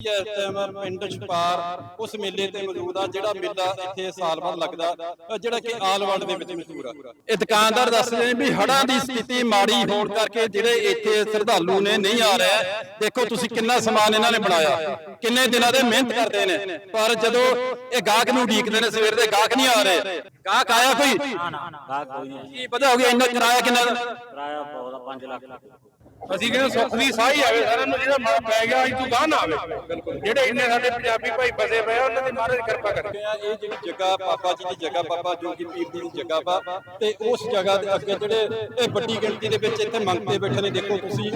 ਇਸ ਟਾਈਮ ਪਿੰਡ ਛਪਾਰ ਉਸ ਮੇਲੇ ਤੇ ਮੌਜੂਦ ਆ ਜਿਹੜਾ ਮੇਲਾ ਇੱਥੇ ਸਾਲ ਬਾਅਦ ਲੱਗਦਾ ਜਿਹੜਾ ਕਿ ਆਲ ਵਰਲਡ ਦੇ ਵਿੱਚ ਮਸ਼ਹੂਰ ਆ। ਇਹ ਦੁਕਾਨਦਾਰ ਦੱਸਦੇ ਨੇ ਵੀ ਹੜ੍ਹਾਂ ਦੀ ਸਥਿਤੀ ਮਾੜੀ ਹੋਣ ਕਰਕੇ ਜਿਹੜੇ ਇੱਥੇ ਸ਼ਰਧਾਲੂ ਨੇ ਨਹੀਂ ਆ ਰਹੇ ਦੇਖੋ ਤੁਸੀਂ ਕਿੰਨਾ ਸਮਾਨ ਇਹਨਾਂ ਨੇ ਬਣਾਇਆ। ਕਿੰਨੇ ਦਿਨਾਂ ਦੇ ਮਿਹਨਤ ਕਰਦੇ ਨੇ ਪਰ ਜਦੋਂ ਇਹ ਗਾਹਕ ਨੂੰ ਉਡੀਕਦੇ ਨੇ ਸਵੇਰ ਦੇ ਗਾਹਕ ਨਹੀਂ ਆ ਰਹੇ। ਗਾਹਕ ਆਇਆ ਕੋਈ? ਗਾਹਕ ਕੋਈ ਨਹੀਂ ਕੀ ਪਤਾ ਹੋ ਗਿਆ ਇੰਨਾ ਕਿਰਾਇਆ ਕਿੰਨਾ ਦਾ ਕਿਰਾਇਆ ਬਹੁਤ ਆ 5 ਲੱਖ। ਅਸੀਂ ਕਹਿੰਦੇ ਸੁੱਖ ਦੀ ਸਾਈ ਆਵੇ ਸਾਰਿਆਂ ਨੂੰ ਜਿਹੜਾ ਮਨ ਪੈ ਗਿਆ ਅੱਜ ਤੋਂ ਗਾਹ ਨਾ ਆਵੇ। ਜਿਹੜੇ ਇੰਨੇ ਸਾਡੇ ਪੰਜਾਬੀ ਭਾਈ ਫਸੇ ਪਏ ਆ ਉਹਨਾਂ ਦੀ ਮਹਾਰਾਜ ਕਿਰਪਾ ਕਰੇ। ਆ ਇਹ ਜਿਹੜੀ ਜਗ੍ਹਾ ਬਾਬਾ ਜੀ ਦੀ ਜਗ੍ਹਾ ਬਾਬਾ ਜੋਗੀ ਪੀਰ ਜੀ ਦੀ ਜਗ੍ਹਾ ਵਾ ਤੇ ਉਸ ਜਗ੍ਹਾ ਦੇ ਅੱਗੇ ਜਿਹੜੇ ਇਹ ਵੱਡੀ ਗਿਣਤੀ ਦੇ ਵਿੱਚ ਇੱਥੇ ਮੰਗਤੇ ਬੈਠੇ ਨੇ ਦੇਖੋ ਤੁਸੀਂ।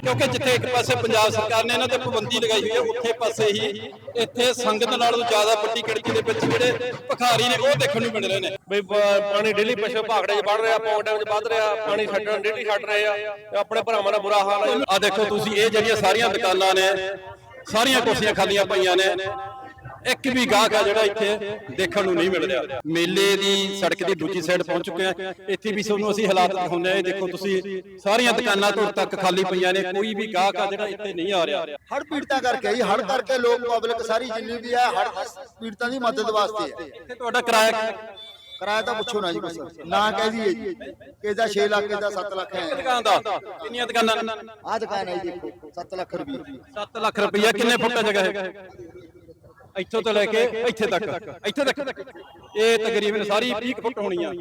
ਕਿਉਂਕਿ ਜਿੱਥੇ ਇੱਕ ਪਾਸੇ ਪੰਜਾਬ ਸਰਕਾਰ ਨੇ ਇਹਨਾਂ ਤੇ ਪਾਬੰਦੀ ਲਗਾਈ ਹੋਈ ਹੈ ਉੱਥੇ ਪਾਸੇ ਹੀ ਇੱਥੇ ਸੰਗਤ ਨਾਲੋਂ ਜ਼ਿਆਦਾ ਵੱਡੀ ਗਿਣਤੀ ਦੇ ਵਿੱਚ ਜਿਹੜੇ ਭਿਖਾਰੀ ਨੇ ਉਹ ਦੇਖਣ ਨੂੰ ਮਿਲ ਰਹੇ ਨੇ। ਬਈ ਪ- ਪਾਣੀ ਡੇਲੀ ਪਸ਼ੂ ਭਾਖੜੇ 'ਚ ਵੱਧ ਰਿਹਾ ਪੌਂਡਾਂ 'ਚ ਵੱਧ ਰਿਹਾ ਪਾਣੀ ਛੱਡਣ ਡੇਲੀ ਛੱਡ ਰਹੇ ਆ ਤੇ ਆਪਣੇ ਭਰਾਵਾਂ ਦਾ ਬੁਰਾ ਹਾਲ ਹੈ। ਆ ਦੇਖੋ ਤੁਸੀਂ ਇਹ ਜਿਹੜੀਆਂ ਸਾਰੀਆਂ ਦੁਕਾਨਾਂ ਨੇ ਸਾਰੀਆਂ ਕੁਰਸੀਆਂ ਖਾਲੀਆਂ ਪਈਆਂ ਨੇ ਇੱਕ ਵੀ ਗਾਹਕ ਆ ਜਿਹੜਾ ਇੱਥੇ ਦੇਖਣ ਨੂੰ ਨਹੀਂ ਮਿਲ ਰਿਹਾ। ਮੇਲੇ ਦੀ ਸੜਕ ਦੀ ਦੂਜੀ ਸਾਈਡ ਪਹੁੰਚ ਚੁੱਕੇ ਆ। ਇੱਥੇ ਵੀ ਤੁਹਾਨੂੰ ਅਸੀਂ ਹਾਲਾਤ ਦਿਖਾਉਂਦੇ ਆ ਇਹ ਦੇਖੋ ਤੁਸੀਂ ਸਾਰੀਆਂ ਦੁਕਾਨਾਂ ਤੋਂ ਤੱਕ ਖਾਲੀ ਪਈਆਂ ਨੇ। ਕੋਈ ਵੀ ਗਾਹਕ ਆ ਜਿਹੜਾ ਇੱਥੇ ਨਹੀਂ ਆ ਰਿਹਾ। ਹੜ ਪੀੜਤਾਂ ਕਰਕੇ ਹੀ ਹੜ ਕਰਕੇ ਲੋਕ ਪਬਲਿਕ ਸਾਰੀ ਜਿੰਨੀ ਵੀ ਹੈ ਹੜ ਪੀੜਤਾਂ ਦੀ ਮਦਦ ਵਾਸਤੇ ਇੱਥੇ ਤੁਹਾਡਾ ਕਿਰਾਇਆ ਕਿਰਾਇਆ ਤਾਂ ਪੁੱਛੋ ਨਾ ਜੀ ਬਸ। ਨਾ ਕਹਿ ਦਈਏ ਜੀ। ਕਿਸੇ ਦਾ 6 ਲੱਖ ਕਿਸੇ ਦਾ 7 ਲੱਖ ਹੈ। ਦੁਕਾਨ ਦਾ? ਕਿੰਨੀਆਂ ਦੁਕਾਨਾਂ ਆਹ ਦੁਕਾਨ ਹੈ ਜੀ ਦੇਖੋ 7 ਲੱਖ ਰੁਪਏ ਦੀ 7 ਲੱਖ ਰੁਪਈਆ ਕਿੰਨੇ ਫੁੱਟ ਜਗ੍ਹਾ ਹੈ? ਇੱਥੋਂ ਤੋਂ ਲੈ ਕੇ ਇੱਥੇ ਤੱਕ ਇੱਥੇ ਤੱਕ। ਇਹ ਤਕਰੀਬਨ ਸਾਰੀ 20 ਫੁੱਟ ਹੋਣੀ ਆ।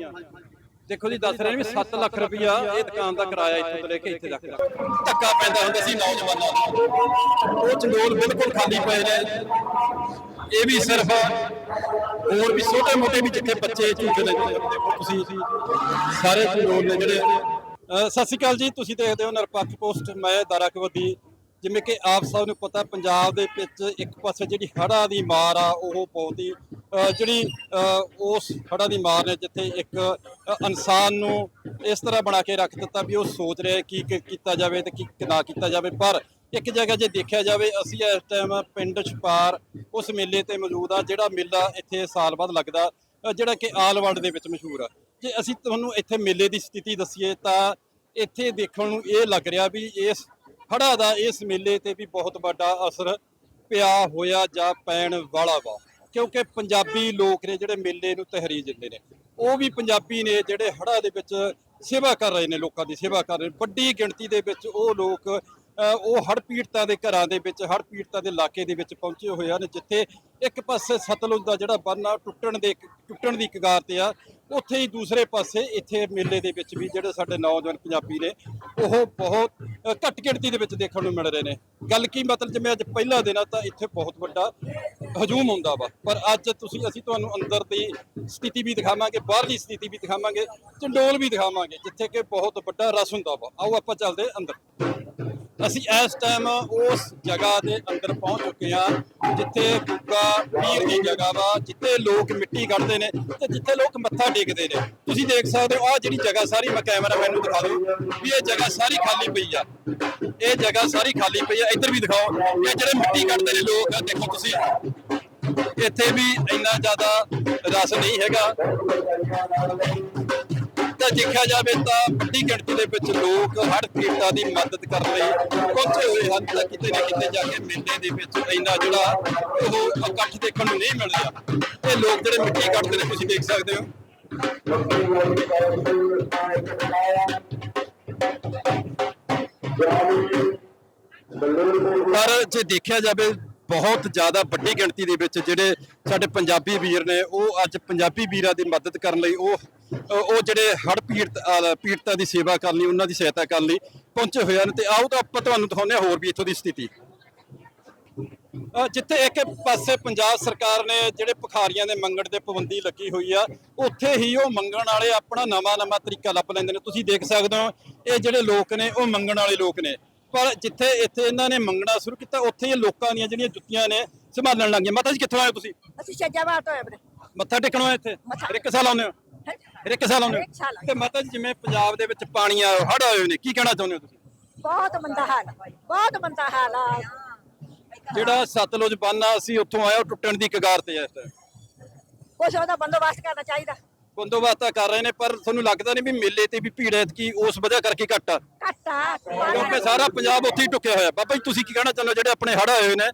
ਦੇਖੋ ਜੀ ਦੱਸ ਰਹੇ ਨੇ ਵੀ 7 ਲੱਖ ਰੁਪਈਆ ਇਹ ਦੁਕਾਨ ਦਾ ਕਿਰਾਇਆ ਇੱਥੋਂ ਤੋਂ ਲੈ ਕੇ ਇੱਥੇ ਤੱਕ ਧੱਕਾ ਪੈਂਦਾ ਹੁੰਦਾ ਸੀ ਨੌਜਵਾਨਾਂ ਨੂੰ। ਉਹ ਚੰਡੋਲ ਬਿਲਕੁਲ ਖਾਲੀ ਪਏ ਨੇ। ਇਹ ਵੀ ਸਿਰਫ ਹੋਰ ਵੀ ਛੋਟੇ ਮੋਟੇ ਵੀ ਜਿੱਥੇ ਬੱਚੇ ਝੂਟੇ ਨੇ ਦੇਖੋ ਤੁਸੀਂ ਸਾਰੇ ਚੰਡੋਲ ਨੇ ਜਿਹੜੇ ਸਤਿ ਸ਼੍ਰੀ ਅਕਾਲ ਜੀ ਤੁਸੀਂ ਦੇਖਦੇ ਹੋ ਨਿਰਪੱਖ ਪੋਸਟ। ਮੈਂ ਦਾਰਾਕਵਦੀ ਜਿਵੇਂ ਕਿ ਆਪ ਸਭ ਨੂੰ ਪਤਾ, ਪੰਜਾਬ ਦੇ ਵਿੱਚ ਇੱਕ ਪਾਸੇ ਜਿਹੜੀ ਹੜ੍ਹਾਂ ਦੀ ਮਾਰ ਆ, ਉਹ ਬਹੁਤ ਹੀ ਜਿਹੜੀ ਉਸ ਹੜ੍ਹਾਂ ਦੀ ਮਾਰ ਨੇ ਜਿੱਥੇ ਇੱਕ ਇਨਸਾਨ ਨੂੰ ਇਸ ਤਰ੍ਹਾਂ ਬਣਾ ਕੇ ਰੱਖ ਦਿੱਤਾ ਵੀ ਉਹ ਸੋਚ ਰਿਹਾ ਕੀ ਕੀ ਕੀਤਾ ਜਾਵੇ ਤੇ ਕੀ ਨਾ ਕੀਤਾ ਜਾਵੇ। ਪਰ ਇੱਕ ਜਗ੍ਹਾ ਜੇ ਦੇਖਿਆ ਜਾਵੇ, ਅਸੀਂ ਇਸ ਟਾਈਮ ਪਿੰਡ ਛਪਾਰ ਉਸ ਮੇਲੇ ਤੇ ਮੌਜੂਦ ਆ, ਜਿਹੜਾ ਮੇਲਾ ਇੱਥੇ ਸਾਲ ਬਾਅਦ ਲੱਗਦਾ ਜਿਹੜਾ ਕਿ ਆਲ ਦੇ ਵਿੱਚ ਮਸ਼ਹੂਰ ਆ। ਜੇ ਅਸੀਂ ਤੁਹਾਨੂੰ ਇੱਥੇ ਮੇਲੇ ਦੀ ਸਥਿਤੀ ਦੱਸੀਏ ਤਾਂ ਇੱਥੇ ਦੇਖਣ ਨੂੰ ਇਹ ਲੱਗ ਰਿਹਾ ਵੀ ਇਸ ਹੜ੍ਹਾਂ ਦਾ ਇਸ ਮੇਲੇ ਤੇ ਵੀ ਬਹੁਤ ਵੱਡਾ ਅਸਰ ਪਿਆ ਹੋਇਆ ਜਾਂ ਪੈਣ ਵਾਲਾ ਵਾ। ਕਿਉਂਕਿ ਪੰਜਾਬੀ ਲੋਕ ਨੇ ਜਿਹੜੇ ਮੇਲੇ ਨੂੰ ਤਹਿਰੀ ਦਿੰਦੇ ਨੇ, ਉਹ ਵੀ ਪੰਜਾਬੀ ਨੇ ਜਿਹੜੇ ਹੜ੍ਹਾਂ ਦੇ ਵਿੱਚ ਸੇਵਾ ਕਰ ਰਹੇ ਨੇ, ਲੋਕਾਂ ਦੀ ਸੇਵਾ ਕਰ ਰਹੇ ਨੇ। ਵੱਡੀ ਗਿਣਤੀ ਦੇ ਵਿੱਚ ਉਹ ਲੋਕ ਉਹ ਹੜ੍ਹ ਪੀੜਤਾਂ ਦੇ ਘਰਾਂ ਦੇ ਵਿੱਚ, ਹੜ੍ਹ ਪੀੜਤਾਂ ਦੇ ਇਲਾਕੇ ਦੇ ਵਿੱਚ ਪਹੁੰਚੇ ਹੋਏ ਹਨ, ਜਿੱਥੇ ਇੱਕ ਪਾਸੇ ਸਤਲੁਜ ਦਾ ਜਿਹੜਾ ਬੰਨ ਆ ਟੁੱਟਣ ਦੇ ਟੁੱਟਣ ਦੀ ਕਗਾਰ ਤੇ ਆ। ਉੱਥੇ ਹੀ ਦੂਸਰੇ ਪਾਸੇ ਇੱਥੇ ਮੇਲੇ ਦੇ ਵਿੱਚ ਵੀ ਜਿਹੜੇ ਸਾਡੇ ਨੌਜਵਾਨ ਪੰਜਾਬੀ ਨੇ, ਉਹ ਬਹੁਤ ਘੱਟ ਗਿਣਤੀ ਦੇ ਵਿੱਚ ਦੇਖਣ ਨੂੰ ਮਿਲ ਰਹੇ ਨੇ। ਗੱਲ ਕੀ ਮਤਲਬ, ਜਿਵੇਂ ਅੱਜ ਪਹਿਲਾ ਦਿਨ ਆ, ਤਾਂ ਇੱਥੇ ਬਹੁਤ ਵੱਡਾ ਹਜੂਮ ਹੁੰਦਾ ਵਾ। ਪਰ ਅੱਜ ਤੁਸੀਂ, ਅਸੀਂ ਤੁਹਾਨੂੰ ਅੰਦਰ ਦੀ ਸਥਿਤੀ ਵੀ ਦਿਖਾਵਾਂਗੇ, ਬਾਹਰਲੀ ਸਥਿਤੀ ਵੀ ਦਿਖਾਵਾਂਗੇ, ਚੰਡੋਲ ਵੀ ਦਿਖਾਵਾਂਗੇ, ਜਿੱਥੇ ਕਿ ਬਹੁਤ ਵੱਡਾ ਰਸ ਹੁੰਦਾ ਵਾ। ਆਓ ਆਪਾਂ ਚੱਲਦੇ ਅੰਦਰ। ਅਸੀਂ ਇਸ ਟਾਈਮ ਉਸ ਜਗ੍ਹਾ ਦੇ ਅੰਦਰ ਪਹੁੰਚ ਚੁੱਕੇ ਹਾਂ, ਜਿੱਥੇ ਗੁੱਗਾ ਪੀਰ ਦੀ ਜਗ੍ਹਾ ਵਾ, ਜਿੱਥੇ ਲੋਕ ਮਿੱਟੀ ਕੱਢਦੇ ਨੇ ਤੇ ਜਿੱਥੇ ਲੋਕ ਮੱਥਾ ਟੇਕਦੇ ਨੇ। ਤੁਸੀਂ ਦੇਖ ਸਕਦੇ ਹੋ, ਆਹ ਜਿਹੜੀ ਜਗ੍ਹਾ ਸਾਰੀ ਮੈਂ ਕੈਮਰਾ ਮੈਨੂੰ ਦਿਖਾ ਦਿਓ ਵੀ ਇਹ ਜਗ੍ਹਾ ਸਾਰੀ ਖਾਲੀ ਪਈ ਆ। ਇਹ ਜਗ੍ਹਾ ਸਾਰੀ ਖਾਲੀ ਪਈ ਆ। ਇੱਧਰ ਵੀ ਦਿਖਾਓ, ਇਹ ਜਿਹੜੇ ਮਿੱਟੀ ਕੱਢਦੇ ਨੇ ਲੋਕ ਆ ਦੇਖੋ ਤੁਸੀਂ। ਇੱਥੇ ਵੀ ਇੰਨਾ ਜ਼ਿਆਦਾ ਰਸ ਨਹੀਂ ਹੈਗਾ। ਤਾਂ ਦੇਖਿਆ ਜਾਵੇ ਤਾਂ ਵੱਡੀ ਗਿਣਤੀ ਦੇ ਵਿੱਚ ਲੋਕ ਹਰ ਪੀੜਤਾਂ ਦੀ ਮਦਦ ਕਰਨ ਲਈ ਪਹੁੰਚੇ ਹੋਏ ਹਨ ਤਾਂ ਕਿਤੇ ਨਾ ਕਿਤੇ ਜਾ ਕੇ ਮੇਲੇ ਦੇ ਵਿੱਚ ਇੰਨਾ ਜਿਹੜਾ ਉਹ ਇਕੱਠ ਦੇਖਣ ਨੂੰ ਨਹੀਂ ਮਿਲ ਰਿਹਾ। ਇਹ ਲੋਕ ਜਿਹੜੇ ਮਿੱਟੀ ਕੱਢਦੇ ਨੇ, ਤੁਸੀਂ ਦੇਖ ਸਕਦੇ ਹੋ। ਪਰ ਜੇ ਦੇਖਿਆ ਜਾਵੇ, ਬਹੁਤ ਜ਼ਿਆਦਾ ਵੱਡੀ ਗਿਣਤੀ ਦੇ ਵਿੱਚ ਜਿਹੜੇ ਸਾਡੇ ਪੰਜਾਬੀ ਵੀਰ ਨੇ, ਉਹ ਅੱਜ ਪੰਜਾਬੀ ਵੀਰਾਂ ਦੀ ਮਦਦ ਕਰਨ ਲਈ ਉਹ ਉਹ ਜਿਹੜੇ ਹੜ੍ਹ ਪੀੜਤ ਪੀੜਤਾਂ ਦੀ ਸੇਵਾ ਕਰਨ ਲਈ ਉਹਨਾਂ ਦੀ ਸਹਾਇਤਾ ਕਰਨ ਲਈ ਪਹੁੰਚੇ ਹੋਏ ਹਨ ਤੇ ਆਓ ਤਾਂ ਆਪਾਂ ਤੁਹਾਨੂੰ ਦਿਖਾਉਂਦੇ ਹਾਂ ਹੋਰ ਵੀ ਇੱਥੋਂ ਦੀ ਸਥਿਤੀ। ਜਿੱਥੇ ਇੱਕ ਪਾਸੇ ਪੰਜਾਬ ਸਰਕਾਰ ਨੇ ਜਿਹੜੇ ਭਿਖਾਰੀਆਂ ਦੇ ਮੰਗਣ ਤੇ ਪਾਬੰਦੀ ਲੱਗੀ ਹੋਈ ਆ ਉੱਥੇ ਹੀ ਉਹ ਮੰਗਣ ਵਾਲੇ ਆਪਣਾ ਨਵਾਂ ਨਵਾਂ ਤਰੀਕਾ ਲੱਭ ਲੈਂਦੇ ਨੇ। ਤੁਸੀਂ ਦੇਖ ਸਕਦੇ ਹੋ ਇਹ ਜਿਹੜੇ ਲੋਕ ਨੇ ਉਹ ਮੰਗਣ ਵਾਲੇ ਲੋਕ ਨੇ। ਪਰ ਜਿੱਥੇ ਇੱਥੇ ਇਹਨਾਂ ਨੇ ਮੰਗਣਾ ਸ਼ੁਰੂ ਕੀਤਾ ਉੱਥੇ ਹੀ ਲੋਕਾਂ ਦੀਆਂ ਜਿਹੜੀਆਂ ਜੁੱਤੀਆਂ ਨੇ ਸੰਭਾਲਣ ਲੱਗ ਮਾਤਾ ਜੀ ਕਿੱਥੋਂ ਆਏ ਤੁਸੀਂ? ਅਸੀਂ ਛੱਜਾਵਾਰ ਤੋਂ ਆਏ ਵੀਰੇ ਮੱਥਾ ਟੇਕਣ ਆਏ ਇੱਥੇ? ਇੱਕ ਸਾਲ ਆਉਂਦੇ ਹੋ? ਹਰ ਇੱਕ ਸਾਲ ਆਉਂਦੇ ਆਉਂਦੇ ਤੇ ਮਾਤਾ ਜੀ ਜਿਵੇਂ ਪੰਜਾਬ ਦੇ ਵਿੱਚ ਪਾਣੀ ਆ ਹੜ੍ਹ ਆਏ ਹੋਏ ਨੇ ਕੀ ਕਹਿਣਾ ਚਾਹੁੰਦੇ ਹੋ ਤੁਸੀਂ? ਬਹੁਤ ਮੰਦਾ ਹਾਲ ਬਹੁਤ ਮੰਦਾ ਹਾਲ ਆ। ਜਿਹੜਾ ਸਤਲੁਜ ਬੰਨ ਆ ਅਸੀਂ ਉੱਥੋਂ ਉਹ ਟੁੱਟਣ ਦੀ ਕਗਾਰ ਤੇ ਆ ਇਸ ਟਾਈਮ ਕੁਛ ਉਹਦਾ ਬੰਦੋਬਸਤ ਕਰਨਾ ਚਾਹੀਦਾ। ਬੰਦੋਬਸਤ ਕਰ ਰਹੇ ਨੇ ਪਰ ਤੁਹਾਨੂੰ ਲੱਗਦਾ ਨਹੀਂ ਵੀ ਮੇਲੇ ਤੇ ਵੀ ਭੀੜ ਐਤਕੀ ਉਸ ਵਜ੍ਹਾ ਕਰਕੇ ਘੱਟ ਆ? ਘੱਟਾ ਕਿਉਂਕਿ ਸਾਰਾ ਪੰਜਾਬ ਉੱਥੇ ਹੀ ਟੁੱਕਿਆ ਹੋਇਆ। ਬਾਬਾ ਜੀ ਤੁਸੀਂ ਕੀ ਕਹਿਣਾ ਚਾਹੁੰਦੇ ਹੋ? ਜਿਹੜੇ ਆਪਣੇ ਹੜਾ ਹੋਏ ਨੇ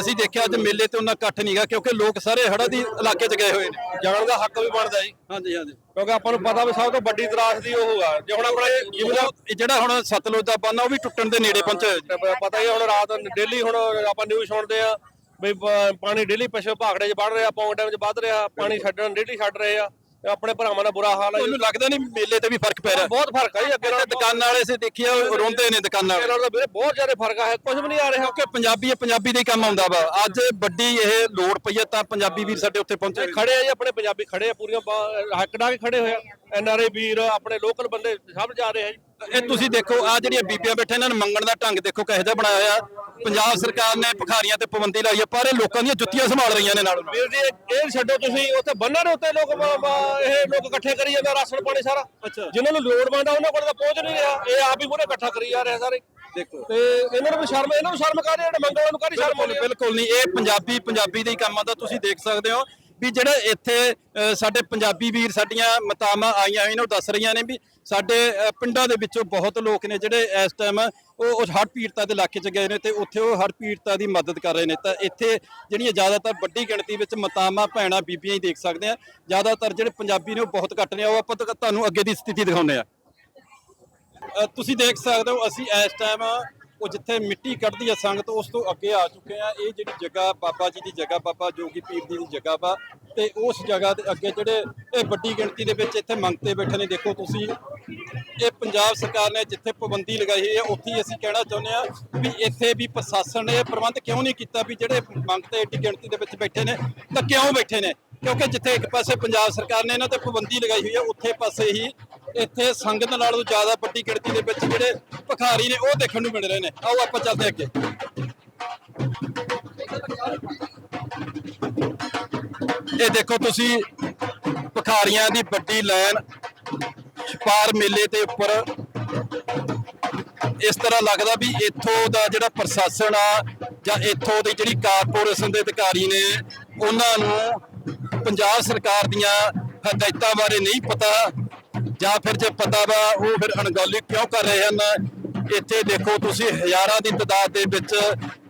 ਅਸੀਂ ਦੇਖਿਆ ਅੱਜ ਮੇਲੇ ਤੇ ਉਹਨਾਂ ਇਕੱਠ ਨਹੀਂਗਾ ਕਿਉਂਕਿ ਲੋਕ ਸਾਰੇ ਹੜਾ ਦੀ ਇਲਾਕੇ 'ਚ ਗਏ ਹੋਏ ਨੇ। ਜਾਣ ਦਾ ਹੱਕ ਵੀ ਬਣਦਾ ਜੀ। ਹਾਂਜੀ ਹਾਂਜੀ। ਕਿਉਂਕਿ ਆਪਾਂ ਨੂੰ ਪਤਾ ਵੀ ਸਭ ਤੋਂ ਵੱਡੀ ਤਰਾਸ ਦੀ ਉਹ ਆ। ਜੇ ਹੁਣ ਆਪਣੇ ਜਿਵੇਂ ਇਹ ਜਿਹੜਾ ਹੁਣ ਸਤਲੁਜ ਦਾ ਬੰਨ ਆ ਉਹ ਵੀ ਟੁੱਟਣ ਦੇ ਨੇੜੇ ਪਹੁੰਚਿਆ ਜੀ। ਪਤਾ ਹੀ ਆ ਹੁਣ ਰਾਤ ਡੇਲੀ ਹੁਣ ਆਪਾਂ ਨਿਊਜ਼ ਸੁਣਦੇ ਆ ਵੀ ਪ- ਪਾਣੀ ਡੇਲੀ ਪਛੇ ਭਾਖੜੇ 'ਚ ਵੜ ਰਿਹਾ ਪੌਂਗ ਡੈਮ 'ਚ ਵੱਧ ਰਿਹਾ ਪਾਣੀ ਛੱਡਣ ਡੇਲੀ ਛੱਡ ਰਹੇ ਆ। ਆਪਣੇ ਭਰਾਵਾਂ ਦਾ ਬੁਰਾ ਹਾਲ ਜੀ ਤੁਹਾਨੂੰ ਲੱਗਦਾ ਨਹੀਂ ਮੇਲੇ ਤੇ ਵੀ ਫ਼ਰਕ ਪੈ ਰਿਹਾ। ਬਹੁਤ ਫ਼ਰਕ ਆ ਜੀ ਅੱਗੇ ਨਾਲ ਦੁਕਾਨਾਂ ਵਾਲੇ ਸੇ ਦੇਖਿਆ ਰੋਂਦੇ ਨੇ ਦੁਕਾਨਾਂ ਵਾਲੇ। ਨਾਲ ਵੀਰੇ ਬਹੁਤ ਜ਼ਿਆਦਾ ਫ਼ਰਕ ਆ ਕੁਝ ਵੀ ਨਹੀਂ ਆ ਰਿਹਾ। ਕਿਉਂਕਿ ਪੰਜਾਬੀ ਹੈ ਪੰਜਾਬੀ ਦੇ ਹੀ ਕੰਮ ਆਉਂਦਾ ਵਾ। ਅੱਜ ਵੱਡੀ ਇਹ ਲੋੜ ਪਈ ਹੈ ਤਾਂ ਪੰਜਾਬੀ ਵੀਰ ਸਾਡੇ ਉੱਥੇ ਪਹੁੰਚੇ। ਖੜੇ ਆ ਜੀ ਆਪਣੇ ਪੰਜਾਬੀ ਖੜੇ ਆ ਪੂਰੀਆਂ ਬਾ- ਹੱਕ ਡਾ ਕੇ ਖੜੇ ਹੋਏ ਆ। ਐਨ ਆਰ ਆਈ ਵੀਰ ਆਪਣੇ ਲੋਕਲ ਬੰਦੇ ਸਭ ਜਾ ਰਹੇ ਆ ਜੀ। ਇਹ ਤੁਸੀਂ ਦੇਖੋ ਆ ਜਿਹੜੀਆਂ ਬੀਬੀਆਂ ਬੈਠੇ ਇਹਨਾਂ ਨੂੰ ਮੰਗਣ ਦਾ ਢੰਗ ਦੇਖੋ ਕਿਹੋ ਜਿਹਾ ਬਣਾਇਆ ਹੋਇਆ ਪੰਜਾਬ ਸਰਕਾਰ ਨੇ ਭਖਾਰੀਆਂ ਤੇ ਪਾਬੰਦੀ ਲਾਈ ਹੈ ਪਰ ਇਹ ਲੋਕਾਂ ਦੀਆਂ ਜੁੱਤੀਆਂ ਸੰਭਾਲ ਰਹੀਆਂ ਨੇ ਨਾਲ ਵੀਰ ਜੀ ਇਹ ਛੱਡੋ ਤੁਸੀਂ ਉੱਥੇ ਬੰਨਾਂ ਦੇ ਉੱਤੇ ਲੋਕ ਇਹ ਲੋਕ ਇਕੱਠੇ ਕਰੀ ਜਾਂਦੇ ਆ ਰਾਸ਼ਨ ਪਾਣੀ ਸਾਰਾ। ਜਿਨ੍ਹਾਂ ਨੂੰ ਲੋੜਵੰਦ ਆ ਉਹਨਾਂ ਕੋਲ ਤਾਂ ਪਹੁੰਚ ਨਹੀਂ ਰਿਹਾ। ਇਹ ਆਪ ਹੀ ਮੂਹਰੇ ਇਕੱਠਾ ਕਰੀ ਜਾ ਰਹੇ ਆ ਸਾਰੇ। ਦੇਖੋ। ਤੇ ਇਹਨਾਂ ਨੂੰ ਸ਼ਰਮ ਇਹਨਾਂ ਨੂੰ ਸ਼ਰਮ ਕਰ ਰਹੇ ਵਾਲਿਆਂ ਨੂੰ ਕਾਹਦੀ ਸ਼ਰਮ ਬਿਲਕੁਲ ਆ ਨਹੀਂ ਇਹ ਪੰਜਾਬੀ ਪੰਜਾਬੀ ਦੇ ਹੀ ਕੰਮ ਆਉਂਦਾ ਤੁਸੀਂ ਦੇਖ ਸਕਦੇ ਹੋ। ਵੀ ਜਿਹੜੇ ਇੱਥੇ ਸਾਡੇ ਪੰਜਾਬੀ ਵੀਰ ਸਾਡੀਆਂ ਮਤਾਵਾਂ ਆਈਆਂ ਹੋਈਆਂ ਨੇ, ਉਹ ਦੱਸ ਰਹੀਆਂ ਨੇ ਵੀ ਸਾਡੇ ਪਿੰਡਾਂ ਦੇ ਵਿੱਚੋਂ ਬਹੁਤ ਲੋਕ ਨੇ ਜਿਹੜੇ ਇਸ ਟਾਈਮ ਉਹ ਉਸ ਹੜ੍ਹ ਪੀੜਤਾਂ ਦੇ ਇਲਾਕੇ 'ਚ ਗਏ ਨੇ ਤੇ ਉੱਥੇ ਉਹ ਹੜ੍ਹ ਪੀੜਤਾਂ ਦੀ ਮਦਦ ਕਰ ਰਹੇ ਨੇ। ਤਾਂ ਇੱਥੇ ਜਿਹੜੀਆਂ ਜ਼ਿਆਦਾਤਰ ਵੱਡੀ ਗਿਣਤੀ ਵਿੱਚ ਮਤਾਵਾਂ, ਭੈਣਾਂ, ਬੀਬੀਆਂ ਹੀ ਦੇਖ ਸਕਦੇ ਆ ਜ਼ਿਆਦਾਤਰ ਜਿਹੜੇ ਪੰਜਾਬੀ ਨੇ ਉਹ ਬਹੁਤ ਘੱਟ ਨੇ। ਉਹ ਆਪਾਂ ਤੁਹਾਨੂੰ ਅੱਗੇ ਦੀ ਸਥਿਤੀ ਦਿਖਾਉਂਦੇ ਆ ਤੁਸੀਂ ਦੇਖ ਸਕਦੇ ਹੋ, ਅਸੀਂ ਇਸ ਟਾਈਮ ਉਹ ਜਿੱਥੇ ਮਿੱਟੀ ਕੱਢਦੀ ਹੈ ਸੰਗਤ, ਉਸ ਤੋਂ ਅੱਗੇ ਆ ਚੁੱਕੇ ਆ। ਇਹ ਜਿਹੜੀ ਜਗ੍ਹਾ ਬਾਬਾ ਜੀ ਦੀ ਜਗ੍ਹਾ, ਬਾਬਾ ਜੋਗੀ ਪੀਰ ਜੀ ਦੀ ਜਗ੍ਹਾ ਵਾ। ਤੇ ਉਸ ਜਗ੍ਹਾ ਦੇ ਅੱਗੇ ਜਿਹੜੇ ਇਹ ਵੱਡੀ ਗਿਣਤੀ ਦੇ ਵਿੱਚ ਇੱਥੇ ਮੰਗਤੇ ਬੈਠੇ ਨੇ, ਦੇਖੋ ਤੁਸੀਂ। ਇਹ ਪੰਜਾਬ ਸਰਕਾਰ ਨੇ ਜਿੱਥੇ ਪਾਬੰਦੀ ਲਗਾਈ ਹੋਈ ਹੈ ਉੱਥੇ ਹੀ ਅਸੀਂ ਕਹਿਣਾ ਚਾਹੁੰਦੇ ਆ ਵੀ ਇੱਥੇ ਵੀ ਪ੍ਰਸ਼ਾਸਨ ਨੇ ਪ੍ਰਬੰਧ ਕਿਉਂ ਨਹੀਂ ਕੀਤਾ ਵੀ ਜਿਹੜੇ ਮੰਗਤੇ ਏਡੀ ਗਿਣਤੀ ਦੇ ਵਿੱਚ ਬੈਠੇ ਨੇ, ਤਾਂ ਕਿਉਂ ਬੈਠੇ ਨੇ? ਕਿਉਂਕਿ ਜਿੱਥੇ ਇੱਕ ਪਾਸੇ ਪੰਜਾਬ ਸਰਕਾਰ ਨੇ ਇਹਨਾਂ ਤੇ ਪਾਬੰਦੀ ਲਗਾਈ ਹੋਈ ਹੈ ਉੱਥੇ ਪਾਸੇ ਹੀ ਇੱਥੇ ਸੰਗਤ ਨਾਲੋਂ ਜ਼ਿਆਦਾ ਵੱਡੀ ਗਿਣਤੀ ਦੇ ਵਿੱਚ ਜਿਹੜੇ ਭਿਖਾਰੀ ਨੇ, ਉਹ ਦੇਖਣ ਨੂੰ ਮਿਲ ਰਹੇ ਨੇ। ਆਓ ਆਪਾਂ ਚੱਲਦੇ ਅੱਗੇ। ਇਹ ਦੇਖੋ ਤੁਸੀਂ, ਭਿਖਾਰੀਆਂ ਦੀ ਵੱਡੀ ਲਾਈਨ ਛਪਾਰ ਮੇਲੇ ਦੇ ਉੱਪਰ ਇਸ ਤਰ੍ਹਾਂ ਲੱਗਦਾ ਵੀ ਇੱਥੋਂ ਦਾ ਜਿਹੜਾ ਪ੍ਰਸ਼ਾਸਨ ਆ, ਜਾਂ ਇੱਥੋਂ ਦੀ ਜਿਹੜੀ ਕਾਰਪੋਰੇਸ਼ਨ ਦੇ ਅਧਿਕਾਰੀ ਨੇ, ਉਹਨਾਂ ਨੂੰ ਪੰਜਾਬ ਸਰਕਾਰ ਦੀਆਂ ਹਦਾਇਤਾਂ ਬਾਰੇ ਨਹੀਂ ਪਤਾ। ਜਾਂ ਫਿਰ ਜੇ ਪਤਾ ਵਾ ਉਹ ਫਿਰ ਅਣਗੌਲੀ ਕਿਉਂ ਕਰ ਰਹੇ ਹਨ? ਇੱਥੇ ਦੇਖੋ ਤੁਸੀਂ ਹਜ਼ਾਰਾਂ ਦੀ ਤਦਾਦ ਦੇ ਵਿੱਚ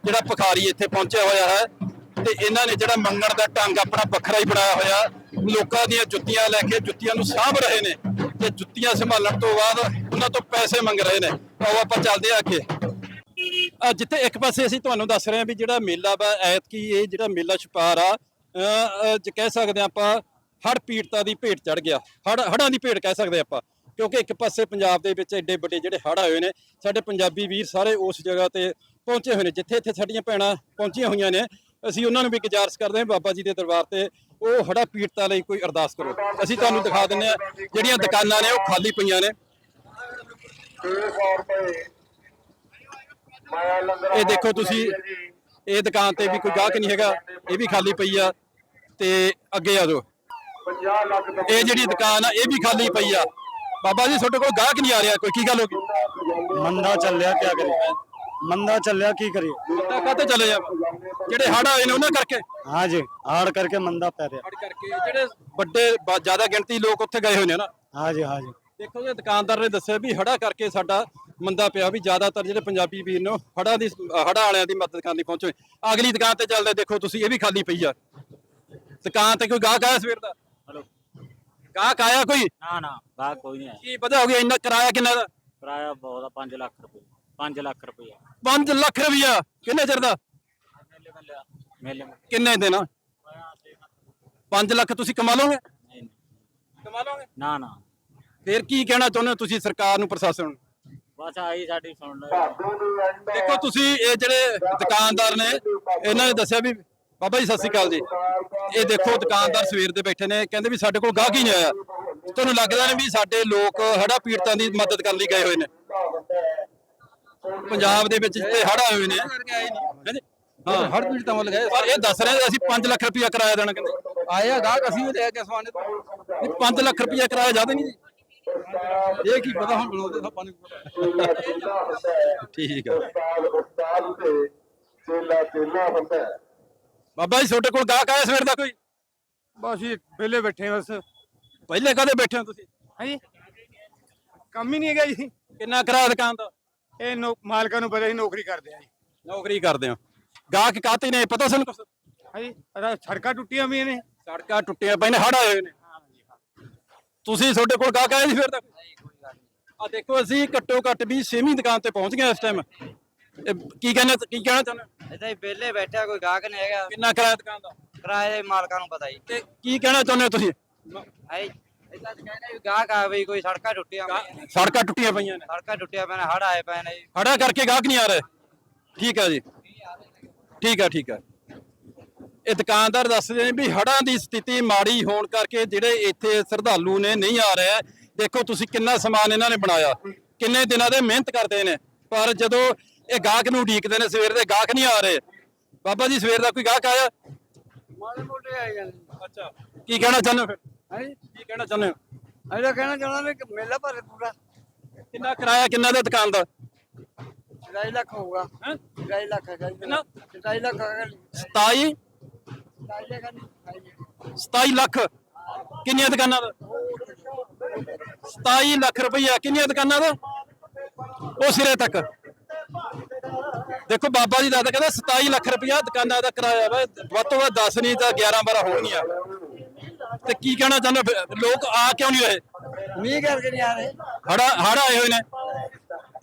ਜਿਹੜਾ ਭਖਾਰੀ ਇੱਥੇ ਪਹੁੰਚਿਆ ਹੋਇਆ ਹੈ ਤੇ ਇਹਨਾਂ ਨੇ ਜਿਹੜਾ ਮੰਗਣ ਦਾ ਢੰਗ ਆਪਣਾ ਵੱਖਰਾ ਹੀ ਬਣਾਇਆ ਹੋਇਆ। ਲੋਕਾਂ ਦੀਆਂ ਜੁੱਤੀਆਂ ਲੈ ਕੇ ਜੁੱਤੀਆਂ ਨੂੰ ਸਾਂਭ ਰਹੇ ਨੇ ਤੇ ਜੁੱਤੀਆਂ ਸੰਭਾਲਣ ਤੋਂ ਬਾਅਦ ਉਹਨਾਂ ਤੋਂ ਪੈਸੇ ਮੰਗ ਰਹੇ ਨੇ। ਆਓ ਆਪਾਂ ਚੱਲਦੇ ਆ ਅੱਗੇ। ਜਿੱਥੇ ਇੱਕ ਪਾਸੇ ਅਸੀਂ ਤੁਹਾਨੂੰ ਦੱਸ ਰਹੇ ਹਾਂ ਵੀ ਜਿਹੜਾ ਮੇਲਾ ਵਾ ਐਤਕੀ ਇਹ ਜਿਹੜਾ ਮੇਲਾ ਛਪਾਰ ਆ ਅ, ਜੇ ਕਹਿ ਸਕਦੇ ਹਾਂ ਆਪਾਂ ਹੜ ਪੀੜਤਾ ਦੀ ਭੇਟ ਚੜ ਗਿਆ। ਹੜ ਹੜਾਂ ਦੀ ਭੇਟ ਕਹਿ ਸਕਦੇ ਆਪਾਂ। ਕਿਉਂਕਿ ਇੱਕ ਪਾਸੇ ਪੰਜਾਬ ਦੇ ਵਿੱਚ ਐਡੇ ਵੱਡੇ ਜਿਹੜੇ ਹੜ ਆਏ ਹੋਏ ਨੇ, ਸਾਡੇ ਪੰਜਾਬੀ ਵੀਰ ਸਾਰੇ ਉਸ ਜਗ੍ਹਾ ਤੇ ਪਹੁੰਚੇ ਹੋਏ ਨੇ, ਜਿੱਥੇ ਇੱਥੇ ਸਾਡੀਆਂ ਭੈਣਾਂ ਪਹੁੰਚੀਆਂ ਹੋਈਆਂ ਨੇ। ਅਸੀਂ ਉਹਨਾਂ ਨੂੰ ਵੀ ਗੁਜ਼ਾਰਸ਼ ਕਰਦੇ ਹਾਂ ਬਾਬਾ ਜੀ ਦੇ ਦਰਬਾਰ ਤੇ, ਉਹ ਹੜਾ ਪੀੜਤਾ ਲਈ ਕੋਈ ਅਰਦਾਸ ਕਰੋ। ਅਸੀਂ ਤੁਹਾਨੂੰ ਦਿਖਾ ਦਿੰਦੇ ਆ ਜਿਹੜੀਆਂ ਦੁਕਾਨਾਂ ਨੇ ਉਹ ਖਾਲੀ ਪਈਆਂ ਨੇ। ਇਹ ਦੇਖੋ ਤੁਸੀਂ, ਇਹ ਦੁਕਾਨ ਤੇ ਵੀ ਕੋਈ ਗਾਹਕ ਨਹੀਂ ਹੈਗਾ, ਇਹ ਵੀ ਖਾਲੀ ਪਈ ਆ, ਤੇ ਅੱਗੇ ਆ ਜਾਓ। ਇਹ ਜਿਹੜੀ ਦੁਕਾਨ ਆ ਇਹ ਵੀ ਖਾਲੀ ਪਈ ਆ। ਬਾਬਾ ਜੀ ਤੁਹਾਡੇ ਕੋਲ ਗਾਹਕ ਨਹੀਂ ਆ ਰਿਹਾ ਕੋਈ ਕੀ ਗੱਲ ਹੋ ਗਈ? ਮੰਦਾ ਚੱਲ ਰਿਹਾ ਕੀ ਕਰੀਏ? ਮੰਦਾ ਚੱਲ ਰਿਹਾ ਕੀ ਕਰੀਏ? ਤਾਂ ਕਾਹਤੇ ਚਲੇ ਜਾ ਜਿਹੜੇ ਹੜ ਆਏ ਨੇ ਉਹਨਾਂ ਕਰਕੇ? ਹਾਂ ਜੀ ਹਾਰ ਕਰਕੇ ਮੰਦਾ ਪੈ ਰਿਹਾ। ਹੜ ਕਰਕੇ ਜਿਹੜੇ ਵੱਡੇ ਬ- ਜ਼ਿਆਦਾ ਗਿਣਤੀ ਲੋਕ ਉੱਥੇ ਗਏ ਹੋਏ ਨੇ ਨਾ। ਹਾਂ ਜੀ ਹਾਂ ਜੀ। ਦੇਖੋ ਜੀ ਦੁਕਾਨਦਾਰ ਨੇ ਦੱਸਿਆ ਵੀ ਹੜਾ ਕਰਕੇ ਸਾਡਾ ਮੰਦਾ ਪਿਆ ਵੀ ਜ਼ਿਆਦਾਤਰ ਜਿਹੜੇ ਪੰਜਾਬੀ ਵੀਰ ਨੇ ਹੜਾ ਦੀ ਹੜਾ ਵਾਲਿਆਂ ਦੀ ਮਦਦ ਕਰਨ ਲਈ ਪਹੁੰਚੇ। ਅਗਲੀ ਦੁਕਾਨ ਤੇ ਚੱਲਦੇ ਦੇਖੋ ਤੁਸੀਂ ਇਹ ਵੀ ਖਾਲੀ ਪਈ ਆ। ਦੁਕਾਨ ਤੇ ਕੋਈ ਗਾਹਕ ਆਇਆ ਸਵੇਰ ਦਾ? ਗਾਹਕ ਆਇਆ ਕੋਈ? ਨਾ ਨਾ ਬਾਹਰ ਕੋਈ ਨਹੀਂ ਆਇਆ। ਕੀ ਪਤਾ ਹੋ ਗਿਆ ਇੰਨਾ ਕਿਰਾਇਆ ਕਿੰਨਾ ਦਾ? ਕਿਰਾਇਆ ਬਹੁਤ ਆ 5 ਲੱਖ ਰੁਪਏ 5 ਲੱਖ ਰੁਪਏ 5 ਲੱਖ ਰੁਪਇਆ? ਕਿੰਨੇ ਚਿਰ ਦਾ? ਮੇਲੇ ਮੇਲੇ ਕਿੰਨੇ ਦਿਨ 5 ਲੱਖ ਤੁਸੀਂ ਕਮਾ ਲਓਗੇ? ਨਹੀਂ, ਕਮਾ ਲਓਗੇ? ਨਾ ਨਾ। ਫੇਰ ਕੀ ਕਹਿਣਾ ਚਾਹੁੰਦੇ ਹੋ ਤੁਸੀਂ ਸਰਕਾਰ ਨੂੰ ਪ੍ਰਸ਼ਾਸਨ ਨੂੰ? ਬਸ ਆਈ ਸਾਡੀ ਸੁਣ ਲਓ। ਦੇਖੋ ਤੁਸੀਂ ਇਹ ਜਿਹੜੇ ਦੁਕਾਨਦਾਰ ਨੇ ਇਹਨਾਂ ਨੇ ਦੱਸਿਆ ਵੀ ਬਾਬਾ ਜੀ ਸਤਿ ਸ਼੍ਰੀ ਅਕਾਲ ਜੀ। ਇਹ ਦੇਖੋ ਦੁਕਾਨਦਾਰ ਸਵੇਰ ਦੇ ਬੈਠੇ ਨੇ ਕਹਿੰਦੇ ਵੀ ਸਾਡੇ ਕੋਲ ਗਾਹਕ ਹੀ ਨਹੀਂ ਆਇਆ। ਤੁਹਾਨੂੰ ਲੱਗਦਾ ਨਹੀਂ ਵੀ ਸਾਡੇ ਲੋਕ ਹੜਾ ਪੀੜਤਾਂ ਦੀ ਮਦਦ ਕਰਨ ਲਈ ਗਏ ਹੋਏ ਨੇ? ਪੰਜਾਬ ਦੇ ਵਿੱਚ ਜਿੱਥੇ ਹੜ ਆਏ ਹੋਏ ਨੇ। ਹਾਂ। ਹੜ ਪੀੜਤਾਂ ਵੱਲ ਗਏ। ਪਰ ਇਹ ਦੱਸ ਰਹੇ ਨੇ ਅਸੀਂ 5 ਲੱਖ ਰੁਪਇਆ ਕਿਰਾਇਆ ਦੇਣਾ ਕਹਿੰਦੇ। ਆਇਆ ਗਾਹਕ ਅਸੀਂ ਵੀ ਲੈ ਕੇ ਸਵਾਨੇ ਤੋਂ 5 ਲੱਖ ਰੁਪਇਆ ਕਿਰਾਇਆ ਜ਼ਿਆਦਾ ਨਹੀਂ ਜੀ। ਇਹ ਕੀ ਪਤਾ ਹੁਣ ਬਣਾਉਂਦੇ ਤਾਂ ਪਾਣੀ ਠੀਕ ਆ। ਬਾਬਾ ਜੀ ਤੁਹਾਡੇ ਕੋਲ ਗਾਹਕ ਆਇਆ ਸਵੇਰ ਦਾ ਕੋਈ? ਬਸ ਇਹ ਵਿਹਲੇ ਬੈਠੇ ਹਾਂ ਬਸ। ਪਹਿਲੇ ਕਦੇ ਬੈਠੇ ਹੋ ਤੁਸੀਂ? ਹਾਂਜੀ। ਕੰਮ ਹੀ ਨਹੀਂ ਹੈਗਾ ਜੀ। ਕਿੰਨਾ ਕਿਰਾਇਆ ਦੁਕਾਨ ਦਾ ਇਹ ਨੌ- ਮਾਲਕਾਂ ਨੂੰ ਪਤਾ ਹੀ ਨੌਕਰੀ ਕਰਦੇ ਆ ਜੀ। ਨੌਕਰੀ ਕਰਦੇ ਹੋ। ਗਾਹਕ ਕਾਤੇ ਨੇ ਪਤਾ ਸਾਨੂੰ ਕੁਛ? ਹਾਂਜੀ ਅਰੇ ਸੜਕਾਂ ਟੁੱਟੀਆਂ ਵੀ ਨੇ। ਸੜਕਾਂ ਟੁੱਟੀਆਂ ਪਈਆਂ ਨੇ ਹੜ ਆਏ ਹੋਏ ਨੇ। ਤੁਸੀਂ ਤੁਹਾਡੇ ਕੋਲ ਗਾਹਕ ਆਏ ਸੀ ਫਿਰ ਤੱਕ ਆ ਦੇਖੋ ਅਸੀਂ ਘੱਟੋ ਘੱਟ ਵੀ 6ਵੀਂ ਦੁਕਾਨ ਤੇ ਪਹੁੰਚ ਗਏ ਇਸ ਟਾਈਮ ਕੀ ਕਹਿੰਦੇ ਕੀ ਕਹਿਣਾ ਚਾਹੁੰਦੇ ਇਦਾਂ ਹੀ ਵਿਹਲੇ ਬੈਠਿਆ ਕੋਈ ਗਾਹਕ ਨਹੀਂ ਹੈਗਾ। ਕਿੰਨਾ ਕਿਰਾਇਆ ਦੁਕਾਨ ਦਾ? ਕਿਰਾਏ ਦੇ ਮਾਲਕਾਂ ਨੂੰ ਪਤਾ ਹੀ ਤੇ ਕੀ ਕਹਿਣਾ ਚਾਹੁੰਦੇ ਹੋ ਤੁਸੀਂ? ਹੈ ਇਦਾਂ ਕਹਿੰਦੇ ਵੀ ਗਾਹਕ ਆ ਵੀ ਕੋਈ ਸੜਕਾਂ ਟੁੱਟੀਆਂ ਪਈਆਂ ਨੇ। ਸੜਕਾਂ ਟੁੱਟੀਆਂ ਪਈਆਂ ਨੇ। ਸੜਕਾਂ ਟੁੱਟੀਆਂ ਪਈਆਂ ਨੇ ਹੜ ਆਏ ਪਏ ਨੇ ਜੀ। ਹੜਾ ਕਰਕੇ ਗਾਹਕ ਨਹੀਂ ਆ ਰਹੇ? ਠੀਕ ਹੈ ਜੀ। ਠੀਕ ਹੈ ਠੀਕ ਹੈ ਇਹ ਦੁਕਾਨਦਾਰ ਦੱਸਦੇ ਨੇ ਵੀ ਹੜਾਂ ਦੀ ਸਥਿਤੀ ਮਾੜੀ ਹੋਣ ਕਰਕੇ ਜਿਹੜੇ ਇੱਥੇ ਸ਼ਰਧਾਲੂ ਨੇ ਨਹੀਂ ਆ ਰਹੇ। ਦੇਖੋ ਤੁਸੀਂ ਕਿੰਨਾ ਸਮਾਨ ਇਹਨਾਂ ਨੇ ਬਣਾਇਆ। ਕਿੰਨੇ ਦਿਨਾਂ ਦੇ ਮਿਹਨਤ ਕਰਦੇ ਨੇ। ਪਰ ਜਦੋਂ ਇਹ ਗਾਹਕ ਨੂੰ ਉਡੀਕਦੇ ਨੇ ਸਵੇਰ ਦੇ ਗਾਹਕ ਨਹੀਂ ਆ ਰਹੇ। ਬਾਬਾ ਜੀ ਸਵੇਰ ਦਾ ਕੋਈ ਗਾਹਕ ਆਇਆ? ਮਾੜੇ ਮੋਟੇ ਆਏ ਜਾਂਦੇ ਅੱਛਾ ਕੀ ਕਹਿਣਾ ਚਾਹੁੰਦੇ ਹੋ ਫਿਰ? ਹਾਂਜੀ ਕੀ ਕਹਿਣਾ ਚਾਹੁੰਦੇ ਹੋ? ਤਾਂ ਕਹਿਣਾ ਚਾਹੁੰਦਾ ਵੀ ਮੇਲਾ ਭਰੇ ਪੂਰਾ। ਕਿੰਨਾ ਕਿਰਾਇਆ ਕਿੰਨਾ ਦਾ ਦੁਕਾਨ ਦਾ? 2.5 ਲੱਖ ਹੋਊਗਾ। ਹੈਂ? 2.5 ਲੱਖ ਹੈਗਾ ਕਿੰਨਾ? 2.5 ਲੱਖ ਹੈਗਾ 27 2.5 ਲੱਖ ਨਹੀਂ 27 ਲੱਖ। ਕਿੰਨੀਆਂ ਦੁਕਾਨਾਂ ਦਾ? 27 ਲੱਖ ਰੁਪਈਆ। ਕਿੰਨੀਆਂ ਦੁਕਾਨਾਂ ਦਾ? ਉਹ ਸਿਰੇ ਤੱਕ। ਦੇਖੋ ਬਾਬਾ ਜੀ ਦਾਦਾ ਕਹਿੰਦਾ 27 ਲੱਖ ਰੁਪਈਆ ਦੁਕਾਨਾਂ ਦਾ ਕਿਰਾਇਆ ਵਾ ਵੱਧ ਤੋਂ ਵੱਧ 10 ਨਹੀਂ ਤਾਂ 11 12 ਹੋਣਗੀਆਂ। ਤੇ ਕੀ ਕਹਿਣਾ ਚਾਹੁੰਦੇ? ਲੋਕ ਆ ਕਿਉਂ ਨਹੀਂ ਰਹੇ? ਮੀਂਹ ਕਰਕੇ ਨਹੀਂ ਆ ਰਹੇ। ਹੜਾ ਹੜ ਆਏ ਹੋਏ ਨੇ।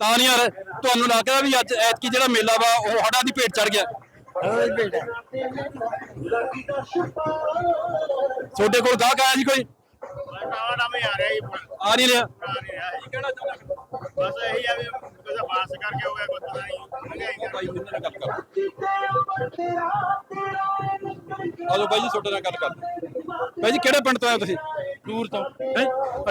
ਤਾਂ ਨਹੀਂ ਆ ਰਹੇ। ਤੁਹਾਨੂੰ ਲੱਗਦਾ ਵੀ ਅੱਜ ਐਤਕੀ ਜਿਹੜਾ ਮੇਲਾ ਵਾ ਉਹ ਹੜਾਂ ਦੀ ਭੇਟ ਚੜ ਗਿਆ? ਤੁਹਾਡੇ ਕੋਲ ਗਾਹਕ ਆਇਆ ਜੀ ਕੋਈ? ਆ ਰਿਹਾ ਜੀ। ਆ ਨਹੀਂ ਰਿਹਾ। ਬਸ ਇਹੀ ਆ ਵੀ ਕਿਸੇ ਬਾਸ ਕਰਕੇ ਹੋ ਗਿਆ ਕੋਈ ਪਤਾ ਨਹੀਂ। ਮਹਿੰਗਾਈ ਕਰਕੇ ਆਜੋ ਬਾਈ ਜੀ ਤੁਹਾਡੇ ਨਾਲ ਗੱਲ ਕਰਦੇ ਬਾਈ ਜੀ ਕਿਹੜੇ ਪਿੰਡ ਤੋਂ ਆਏ ਤੁਸੀਂ? ਟੂਰ ਤੋਂ। ਹੈ?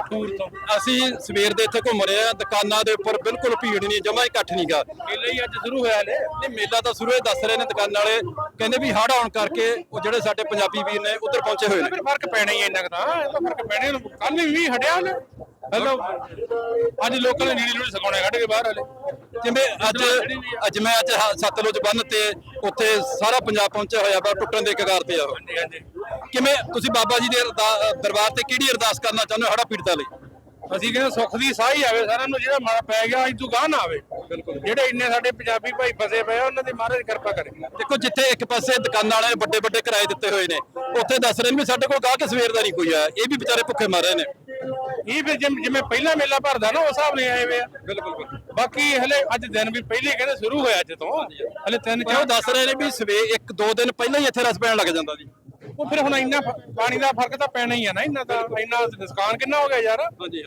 ਟੂਰ ਤੋਂ। ਅਸੀਂ ਸਵੇਰ ਦੇ ਇੱਥੇ ਘੁੰਮ ਰਹੇ ਆ ਦੁਕਾਨਾਂ ਦੇ ਉੱਪਰ ਬਿਲਕੁਲ ਭੀੜ ਨਹੀਂ ਜਮਾ ਇਕੱਠ ਨਹੀਂਗਾ ਮੇਲਾ ਹੀ ਅੱਜ ਸ਼ੁਰੂ ਹੋਇਆ ਨੇ ਨਹੀਂ ਮੇਲਾ ਤਾਂ ਸ਼ੁਰੂ ਹੀ ਦੱਸ ਰਹੇ ਨੇ ਦੁਕਾਨ ਵਾਲੇ। ਕਹਿੰਦੇ ਵੀ ਹੜ੍ਹ ਆਉਣ ਕਰਕੇ ਉਹ ਜਿਹੜੇ ਸਾਡੇ ਪੰਜਾਬੀ ਵੀਰ ਨੇ ਉੱਧਰ ਪਹੁੰਚੇ ਹੋਏ ਨੇ। ਫਿਰ ਫ਼ਰਕ ਪੈਣਾ ਹੀ ਇੰਨਾ ਕੁ ਤਾਂ। ਇਹ ਤਾਂ ਫ਼ਰਕ ਪੈਣਾ ਕੱਲ ਵੀ ਹਟਿਆ ਨੇ ਹੈਲੋ ਅੱਜ ਲੋਕਾਂ ਨੇ ਨੀੜੀ ਲੂੜੀ ਸਕਾਉਣੇ ਕੱਢ ਕੇ ਬਾਹਰ ਹਲੇ ਜਿਵੇਂ ਅੱਜ ਅੱਜ ਮੈਂ ਅੱਜ ਹ- ਸਤਲੁਜ ਬੰਨ ਤੇ ਉੱਥੇ ਸਾਰਾ ਪੰਜਾਬ ਪਹੁੰਚਿਆ ਹੋਇਆ ਟੁੱਟਣ ਦੇ ਕਗਾਰ ਤੇ ਆ। ਕਿਵੇਂ ਤੁਸੀਂ ਬਾਬਾ ਜੀ ਦੇ ਦਰਬਾਰ ਤੇ ਕਿਹੜੀ ਅਰਦਾਸ ਕਰਨਾ ਚਾਹੁੰਦੇ ਹੋ ਹੜਾ ਪੀੜਤਾਂ ਲਈ? ਅਸੀਂ ਕਹਿੰਦੇ ਸੁੱਖ ਦੀ ਸਾਹ ਹੀ ਆਵੇ ਸਾਰਿਆਂ ਨੂੰ ਜਿਹੜਾ ਮਾੜਾ ਪੈ ਗਿਆ ਅੱਜ ਤੋਂ ਗਾਹ ਨਾ ਆਵੇ। ਬਿਲਕੁਲ। ਜਿਹੜੇ ਇੰਨੇ ਸਾਡੇ ਪੰਜਾਬੀ ਭਾਈ ਫਸੇ ਪਏ ਉਹਨਾਂ ਦੀ ਮਹਾਰਾਜ ਕਿਰਪਾ ਕਰੇ। ਦੇਖੋ ਜਿੱਥੇ ਇੱਕ ਪਾਸੇ ਦੁਕਾਨਾਂ ਵਾਲੇ ਵੱਡੇ ਵੱਡੇ ਕਿਰਾਏ ਦਿੱਤੇ ਹੋਏ ਨੇ ਉੱਥੇ ਦੱਸ ਰਹੇ ਨੇ ਵੀ ਸਾਡੇ ਕੋਲ ਗਾਹਕ ਸਵੇਰ ਦਾ ਨਹੀਂ ਕੋਈ ਆਇਆ। ਇਹ ਵੀ ਵਿਚਾਰੇ ਭੁੱਖੇ ਮਰ ਰਹੇ ਨੇ। ਇਹ ਫਿਰ ਜਿਵੇਂ ਜਿਵੇਂ ਪਹਿਲਾ ਮੇਲਾ ਭਰਦਾ ਨਾ ਉਸ ਹਿਸਾਬ ਨਾਲ ਆਏ ਵੇ ਆ। ਬਿਲਕੁਲ ਬਾਕੀ ਹਲੇ ਅੱਜ ਦਿਨ ਵੀ ਪਹਿਲੇ ਕਹਿੰਦੇ ਸ਼ੁਰੂ ਹੋਇਆ ਅੱਜ ਤੋਂ। ਹਲੇ ਤਿੰਨ ਉਹ ਚਾਰ ਦੱਸ ਰਹੇ ਨੇ ਵੀ ਸਵੇਰ ਇੱਕ ਦੋ ਦਿਨ ਪਹਿਲਾਂ ਹੀ ਇੱਥੇ ਰਸ ਪੈਣ ਲੱਗ ਜਾਂਦਾ ਜੀ। ਉਹ ਫਿਰ ਹੁਣ ਇੰਨਾ ਪਾਣੀ ਦਾ ਫ਼ਰਕ ਤਾਂ ਪੈਣਾ ਹੀ ਆ ਨਾ ਇੰਨਾ ਤਾਂ ਇੰਨਾ ਨੁਕਸਾਨ ਕਿੰਨਾ ਹੋ ਗਿਆ ਯਾਰ। ਹਾਂਜੀ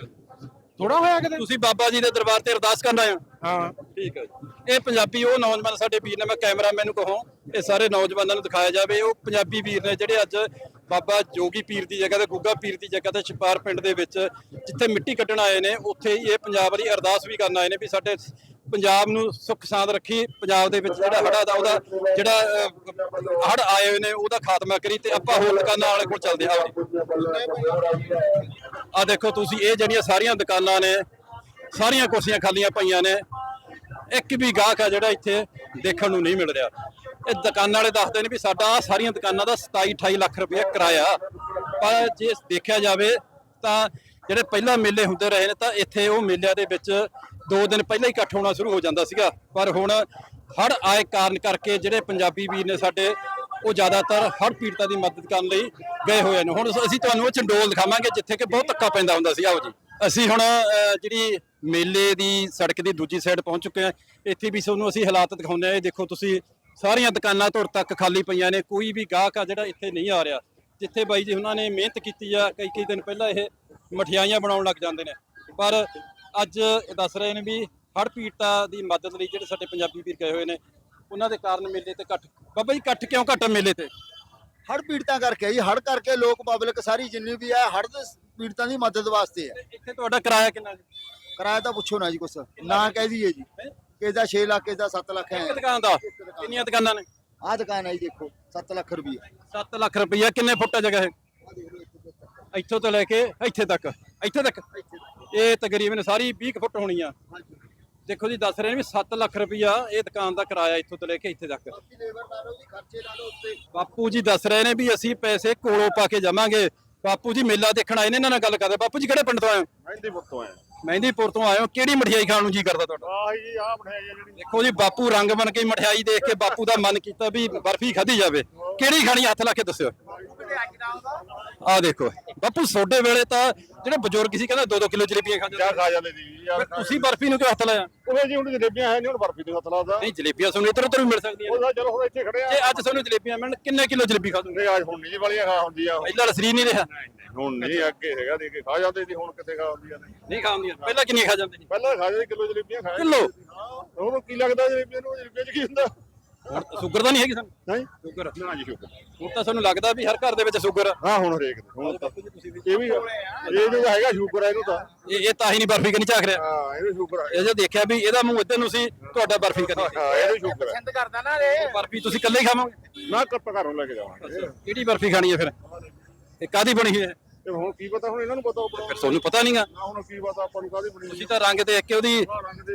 ਥੋੜਾ ਹੋਇਆ ਕਿਤੇ? ਤੁਸੀਂ ਬਾਬਾ ਜੀ ਦੇ ਦਰਬਾਰ ਤੇ ਅਰਦਾਸ ਕਰਨ ਆਏ ਹੋ? ਹਾਂ। ਠੀਕ ਹੈ। ਇਹ ਪੰਜਾਬੀ ਉਹ ਨੌਜਵਾਨ ਸਾਡੇ ਵੀਰ ਨੇ ਮੈਂ ਕੈਮਰਾ ਮੈਨੂੰ ਕਹੋ ਇਹ ਸਾਰੇ ਨੌਜਵਾਨਾਂ ਨੂੰ ਦਿਖਾਇਆ ਜਾਵੇ ਉਹ ਪੰਜਾਬੀ ਵੀਰ ਨੇ ਜਿਹੜੇ ਅੱਜ ਬਾਬਾ ਜੋਗੀ ਪੀਰ ਦੀ ਜਗ੍ਹਾ ਤੇ, ਗੁੱਗਾ ਪੀਰ ਦੀ ਜਗ੍ਹਾ ਤੇ ਛਪਾਰ ਪਿੰਡ ਦੇ ਵਿੱਚ ਜਿੱਥੇ ਮਿੱਟੀ ਕੱਢਣ ਆਏ ਨੇ, ਉੱਥੇ ਹੀ ਇਹ ਪੰਜਾਬ ਵਾਲੀ ਅਰਦਾਸ ਵੀ ਕਰਨ ਆਏ ਨੇ ਵੀ ਸਾਡੇ ਪੰਜਾਬ ਨੂੰ ਸੁੱਖ ਸਾਂਦ ਰੱਖੀ, ਪੰਜਾਬ ਦੇ ਵਿੱਚ ਜਿਹੜਾ ਹੜਾ ਦਾ, ਉਹਦਾ ਜਿਹੜਾ ਹੜ ਆਏ ਹੋਏ ਨੇ, ਉਹਦਾ ਖਾਤਮਾ ਕਰੀ ਤੇ ਆਪਾਂ ਹੋਰ ਦੁਕਾਨਾਂ ਵਾਲੇ ਕੋਲ ਚੱਲਦੇ ਹਾਂ। ਆ ਦੇਖੋ ਤੁਸੀਂ, ਇਹ ਜਿਹੜੀਆਂ ਸਾਰੀਆਂ ਦੁਕਾਨਾਂ ਨੇ, ਸਾਰੀਆਂ ਕੁਰਸੀਆਂ ਖਾਲੀਆਂ ਪਈਆਂ ਨੇ, ਇੱਕ ਵੀ ਗਾਹਕ ਆ ਜਿਹੜਾ ਇੱਥੇ ਦੇਖਣ ਨੂੰ ਨਹੀਂ ਮਿਲ ਰਿਹਾ। ਇਹ ਦੁਕਾਨਾਂ ਵਾਲੇ ਦੱਸਦੇ ਨੇ ਵੀ ਸਾਡਾ ਆਹ ਸਾਰੀਆਂ ਦੁਕਾਨਾਂ ਦਾ 27 28 ਲੱਖ ਰੁਪਏ ਕਿਰਾਇਆ। ਪਰ ਜੇ ਦੇਖਿਆ ਜਾਵੇ ਤਾਂ ਜਿਹੜੇ ਪਹਿਲਾਂ ਮੇਲੇ ਹੁੰਦੇ ਰਹੇ ਨੇ ਤਾਂ ਇੱਥੇ ਉਹ ਮੇਲਿਆਂ ਦੇ ਵਿੱਚ ਦੋ ਦਿਨ ਪਹਿਲਾਂ ਹੀ ਇਕੱਠ ਹੋਣਾ ਸ਼ੁਰੂ ਹੋ ਜਾਂਦਾ ਸੀਗਾ। ਪਰ ਹੁਣ ਹੜ ਆਏ ਕਾਰਨ ਕਰਕੇ ਜਿਹੜੇ ਪੰਜਾਬੀ ਵੀਰ ਨੇ ਸਾਡੇ ਉਹ ਜ਼ਿਆਦਾਤਰ ਹੜ ਪੀੜਤਾਂ ਦੀ ਮਦਦ ਕਰਨ ਲਈ ਗਏ ਹੋਏ ਨੇ। ਹੁਣ ਅਸੀਂ ਤੁਹਾਨੂੰ ਉਹ ਚੰਡੋਲ ਦਿਖਾਵਾਂਗੇ ਜਿੱਥੇ ਕਿ ਬਹੁਤ ਧੱਕਾ ਪੈਂਦਾ ਹੁੰਦਾ ਸੀ ਆਓ ਜੀ। ਅਸੀਂ ਹੁਣ ਅਹ, ਜਿਹੜੀ ਮੇਲੇ ਦੀ ਸੜਕ ਦੀ ਦੂਜੀ ਸਾਈਡ ਪਹੁੰਚ ਚੁੱਕੇ ਹਾਂ। ਇੱਥੇ ਵੀ ਤੁਹਾਨੂੰ ਅਸੀਂ ਹਾਲਾਤ ਦਿਖਾਉਂਦੇ ਹਾਂ। ਇਹ ਦੇਖੋ ਤੁਸੀਂ ਸਾਰੀਆਂ ਦੁਕਾਨਾਂ ਧੁਰ ਤੱਕ ਖਾਲੀ ਪਈਆਂ ਨੇ ਕੋਈ ਵੀ ਗਾਹਕ ਆ ਜਿਹੜਾ ਇੱਥੇ ਨਹੀਂ ਆ ਰਿਹਾ। ਜਿੱਥੇ ਬਾਈ ਜੀ ਉਹਨਾਂ ਨੇ ਮਿਹਨਤ ਕੀਤੀ ਆ ਕਈ ਕਈ ਦਿਨ ਪਹਿਲਾਂ ਇਹ ਮਠਿਆਈਆਂ ਬਣਾਉਣ ਲੱਗ ਜਾਂਦੇ ਨੇ। ਪਰ ਅੱਜ ਇਹ ਦੱਸ ਰਹੇ ਨੇ ਵੀ ਹੜ ਪੀੜਤਾਂ ਦੀ ਮਦਦ ਲਈ ਜਿਹੜੇ ਸਾਡੇ ਪੰਜਾਬੀ ਵੀਰ ਗਏ ਹੋਏ ਨੇ ਉਹਨਾਂ ਦੇ ਕਾਰਨ ਮੇਲੇ ਤੇ ਇਕੱਠ ਬਾਬਾ ਜੀ ਇਕੱਠ ਕਿਉਂ ਘੱਟ ਮੇਲੇ ਤੇ? ਹੜ ਪੀੜਤਾਂ ਕਰਕੇ ਜੀ ਹੜ ਕਰਕੇ ਲੋਕ ਪਬਲਿਕ ਸਾਰੀ ਜਿੰਨੀ ਵੀ ਹੈ ਹੜ ਦੇ ਪੀੜਤਾਂ ਦੀ ਮਦਦ ਵਾਸਤੇ ਹੈ ਇੱਥੇ ਤੁਹਾਡਾ ਕਿਰਾਇਆ ਕਿੰਨਾ ਜੀ? ਕਿਰਾਇਆ ਤਾਂ ਪੁੱਛੋ ਨਾ ਜੀ ਕੁਛ ਨਾ ਕਹਿ ਦਈਏ ਜੀ। ਕਿਸੇ ਦਾ 6 ਲੱਖ ਕਿਸੇ ਦਾ 7 ਲੱਖ ਹੈ? ਇੱਕ ਦੁਕਾਨ ਦਾ? ਕਿੰਨੀਆਂ ਦੁਕਾਨਾਂ ਨੇ? ਆਹ ਦੁਕਾਨ ਜੀ ਦੇਖੋ 7 ਲੱਖ ਰੁਪਏ 7 ਲੱਖ ਰੁਪਈਆ ਕਿੰਨੇ ਫੁੱਟ ਜਗ੍ਹਾ ਹੈ ਇੱਥੋਂ ਤੋਂ ਲੈ ਕੇ ਇੱਥੇ ਤੱਕ ਇੱਥੇ ਤੱਕ? ਇਹ ਤਕਰੀਬਨ ਸਾਰੀ 20 ਕੁ ਫੁੱਟ ਹੋਣੀ ਆ। ਦੇਖੋ ਜੀ ਦੱਸ ਰਹੇ ਨੇ ਵੀ 7 ਲੱਖ ਰੁਪਈਆ ਇਹ ਦੁਕਾਨ ਦਾ ਕਿਰਾਇਆ ਇੱਥੋਂ ਤੋਂ ਲੈ ਕੇ ਇੱਥੇ ਤੱਕ। ਬਾਪੂ ਜੀ ਦੱਸ ਰਹੇ ਨੇ ਵੀ ਅਸੀਂ ਪੈਸੇ ਕੋਲੋਂ ਪਾ ਕੇ ਜਾਵਾਂਗੇ। ਬਾਪੂ ਜੀ ਮੇਲਾ ਦੇਖਣ ਆਏ ਨੇ ਇਹਨਾਂ ਨਾਲ ਗੱਲ ਕਰਦੇ। ਬਾਪੂ ਜੀ ਕਿਹੜੇ ਪਿੰਡ ਤੋਂ ਆਏ ਹੋ? ਮਹਿੰਦੀ ਪੁੱਤੋਂ ਆਇਆ ਮਹਿੰਦੀਪੁਰ ਤੋਂ ਆਏ ਹੋ ਕਿਹੜੀ ਮਠਿਆਈ ਖਾਣ ਨੂੰ ਜੀ ਕਰਦਾ ਤੁਹਾਡਾ? ਆਹ ਜੀ ਆਹ ਬਣਾਈ ਆ ਜਿਹੜੀ ਦੇਖੋ ਜੀ ਬਾਪੂ ਰੰਗ ਬਣ ਕੇ ਮਠਿਆਈ ਦੇਖ ਕੇ ਬਾਪੂ ਦਾ ਮਨ ਕੀਤਾ ਵੀ ਬਰਫੀ ਖਾਧੀ ਜਾਵੇ। ਕਿਹੜੀ ਖਾਣੀ ਹੱਥ ਲਾ ਕੇ ਦੱਸਿਓ। ਆਹ ਦੇਖੋ ਬਾਪੂ ਛੋਡੇ ਵੇਲੇ ਤਾਂ ਜਿਹੜੇ ਬਜ਼ੁਰਗ ਸੀ ਕਹਿੰਦਾ 2-2 ਕਿਲੋ ਜਲੇਬੀਆਂ ਖਾ ਕਿਆ ਜਾਂਦੇ ਖਾ ਜਾਂਦੇ ਜੀ ਯਾਰ ਤੁਸੀਂ ਬਰਫੀ ਨੂੰ ਕਿਉਂ ਹੱਥ ਲਾਇਆ? ਉਹ ਜੀ ਹੁਣ ਜਲੇਬੀਆਂ ਹੈ ਨਹੀਂ ਹੁਣ ਬਰਫੀ ਦੇ ਹੱਥ ਲਾਦਾ ਨਹੀਂ ਜਲੇਬੀਆਂ ਤੁਹਾਨੂੰ ਇੱਧਰ ਉੱਧਰ ਵੀ ਮਿਲ ਸਕਦੀਆਂ ਉਹ ਚਲੋ ਹੁਣ ਇੱਥੇ ਖੜੇ ਆ। ਜੇ ਅੱਜ ਤੁਹਾਨੂੰ ਜਲੇਬੀਆਂ ਮਿਲਣ ਕਿੰਨੇ ਕਿਲੋ ਜਲੇਬੀ ਖਾ ਦੂੰਗੇ? ਅੱਜ ਹੁਣ ਨਹੀਂ ਵਾਲੀਆਂ ਖਾ ਹੁੰਦੀ ਆ ਪਹਿਲਾਂ ਵਾਲਾ ਸਰੀਰ ਨਹੀਂ ਰਿਹਾ। ਹੁਣ ਨਹੀਂ ਅੱਗੇ ਹੈਗਾ ਦੇ ਕੇ ਖਾ ਜਾਂਦੇ ਸੀ ਹੁਣ ਕਿੱਥੇ ਖਾ ਹੁੰਦੀਆਂ ਨੇ। ਨਹੀਂ ਖਾਂਦੀਆਂ ਪਹਿਲਾਂ ਕਿੰਨੀਆਂ ਖਾ ਜਾਂਦੇ ਸੀ? ਪਹਿਲਾਂ ਖਾ ਜਾਂਦੇ ਕਿਲੋ ਜਲੇਬੀਆਂ ਖਾ ਕਿੱਲੋ? ਉਹਨੂੰ ਕੀ ਲੱਗਦਾ ਜਲੇਬੀਆਂ ਨੂੰ ਜਲੇਬੀਆਂ ਚ ਕੀ ਹੁੰਦਾ? ਹੁਣ ਸ਼ੂਗਰ ਤਾਂ ਨਹੀਂ ਹੈਗੀ ਸਾਨੂੰ। ਨਹੀਂ ਸ਼ੂਗਰ। ਨਾ ਜੀ ਸ਼ੁਕਰ ਹੁਣ ਤਾਂ ਸਾਨੂੰ ਲੱਗਦਾ ਵੀ ਹਰ ਘਰ ਦੇ ਵਿੱਚ ਸ਼ੂਗਰ। ਆ ਹਾਂ ਹੁਣ ਹਰੇਕ ਦੇ ਹੁਣ ਤਾਂ। ਇਹ ਵੀ ਇਹ ਜੋ ਹੈਗਾ ਸ਼ੂਗਰ ਹੈ ਇਹਨੂੰ ਤਾਂ। ਇਹ ਇਹ ਤਾਂ ਹੀ ਨਹੀਂ ਬਰਫੀ ਕਨੀ ਝਾਕ ਰਿਹਾ। ਹਾਂ ਇਹਨੂੰ ਸ਼ੂਗਰ ਹੈ ਇਹ ਜੇ ਦੇਖਿਆ ਵੀ ਇਹਦਾ ਮੂੰਹ ਇੱਧਰ ਨੂੰ ਸੀ ਤੁਹਾਡਾ ਬਰਫੀ ਕਨੀ। ਹਾਂ ਇਹਨੂੰ ਸ਼ੂਗਰ ਹੈ ਕਰਦਾ ਨਾ ਰੇ ਬਰਫੀ ਤੁਸੀਂ ਇਕੱਲੇ ਹੀ ਖਾਵੋਗੇ? ਨਾ ਕੱਪ ਘਰੋਂ ਲੈ ਕੇ ਜਾਵਾਂਗੇ। ਕਿਹੜੀ ਬਰਫੀ ਖਾਣੀ ਹੈ ਫਿਰ? ਇਹ ਕਾਦੀ ਬਣੀ ਹੈ? ਤੇ ਹੁਣ ਕੀ ਪਤਾ ਹੁਣ ਇਹਨਾਂ ਨੂੰ ਪਤਾ ਆਪਣਾ ਫਿਰ ਤੁਹਾਨੂੰ ਪਤਾ ਨਹੀਂਗਾ ਨਾ ਹੁਣ ਕੀ ਪਤਾ ਆਪਾਂ ਨੂੰ ਕਾਹਦੀ ਬਣੀ ਤੁਸੀਂ ਤਾਂ ਰੰਗ ਦੇਖ ਕੇ ਉਹਦੀ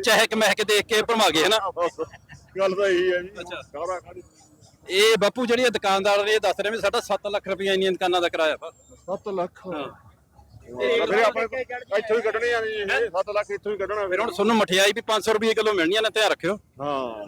ਚਹਿਕ ਮਹਿਕ ਦੇਖ ਕੇ ਭਰਮਾ ਗਏ ਹਨਾ? ਬਸ ਗੱਲ ਤਾਂ ਇਹੀ ਹੈ ਜੀ। ਅੱਛਾ। ਸਾਰਾ ਕਾਹਦੀ ਇਹ ਬਾਪੂ ਜਿਹੜੀ ਇਹ ਦੁਕਾਨਦਾਰ ਨੇ ਇਹ ਦੱਸ ਰਹੇ ਵੀ ਸਾਡਾ 7 ਲੱਖ ਰੁਪਏ ਇੰਨੀਆਂ ਦੁਕਾਨਾਂ ਦਾ ਕਿਰਾਇਆ। ਵਾ 7 ਲੱਖ? ਹਾਂ। ਫਿਰ ਆਪਾਂ ਇੱਥੋਂ ਹੀ ਕੱਢਣੇ ਆ ਜੀ ਇਹ 7 ਲੱਖ ਇੱਥੋਂ ਹੀ ਕੱਢਣਾ। ਫਿਰ ਹੁਣ ਤੁਹਾਨੂੰ ਮਠਿਆਈ ਵੀ 500 ਰੁਪਏ ਕਿਲੋ ਮਿਲਣੀਆਂ ਨੇ ਧਿਆਨ ਰੱਖਿਓ। ਹਾਂ।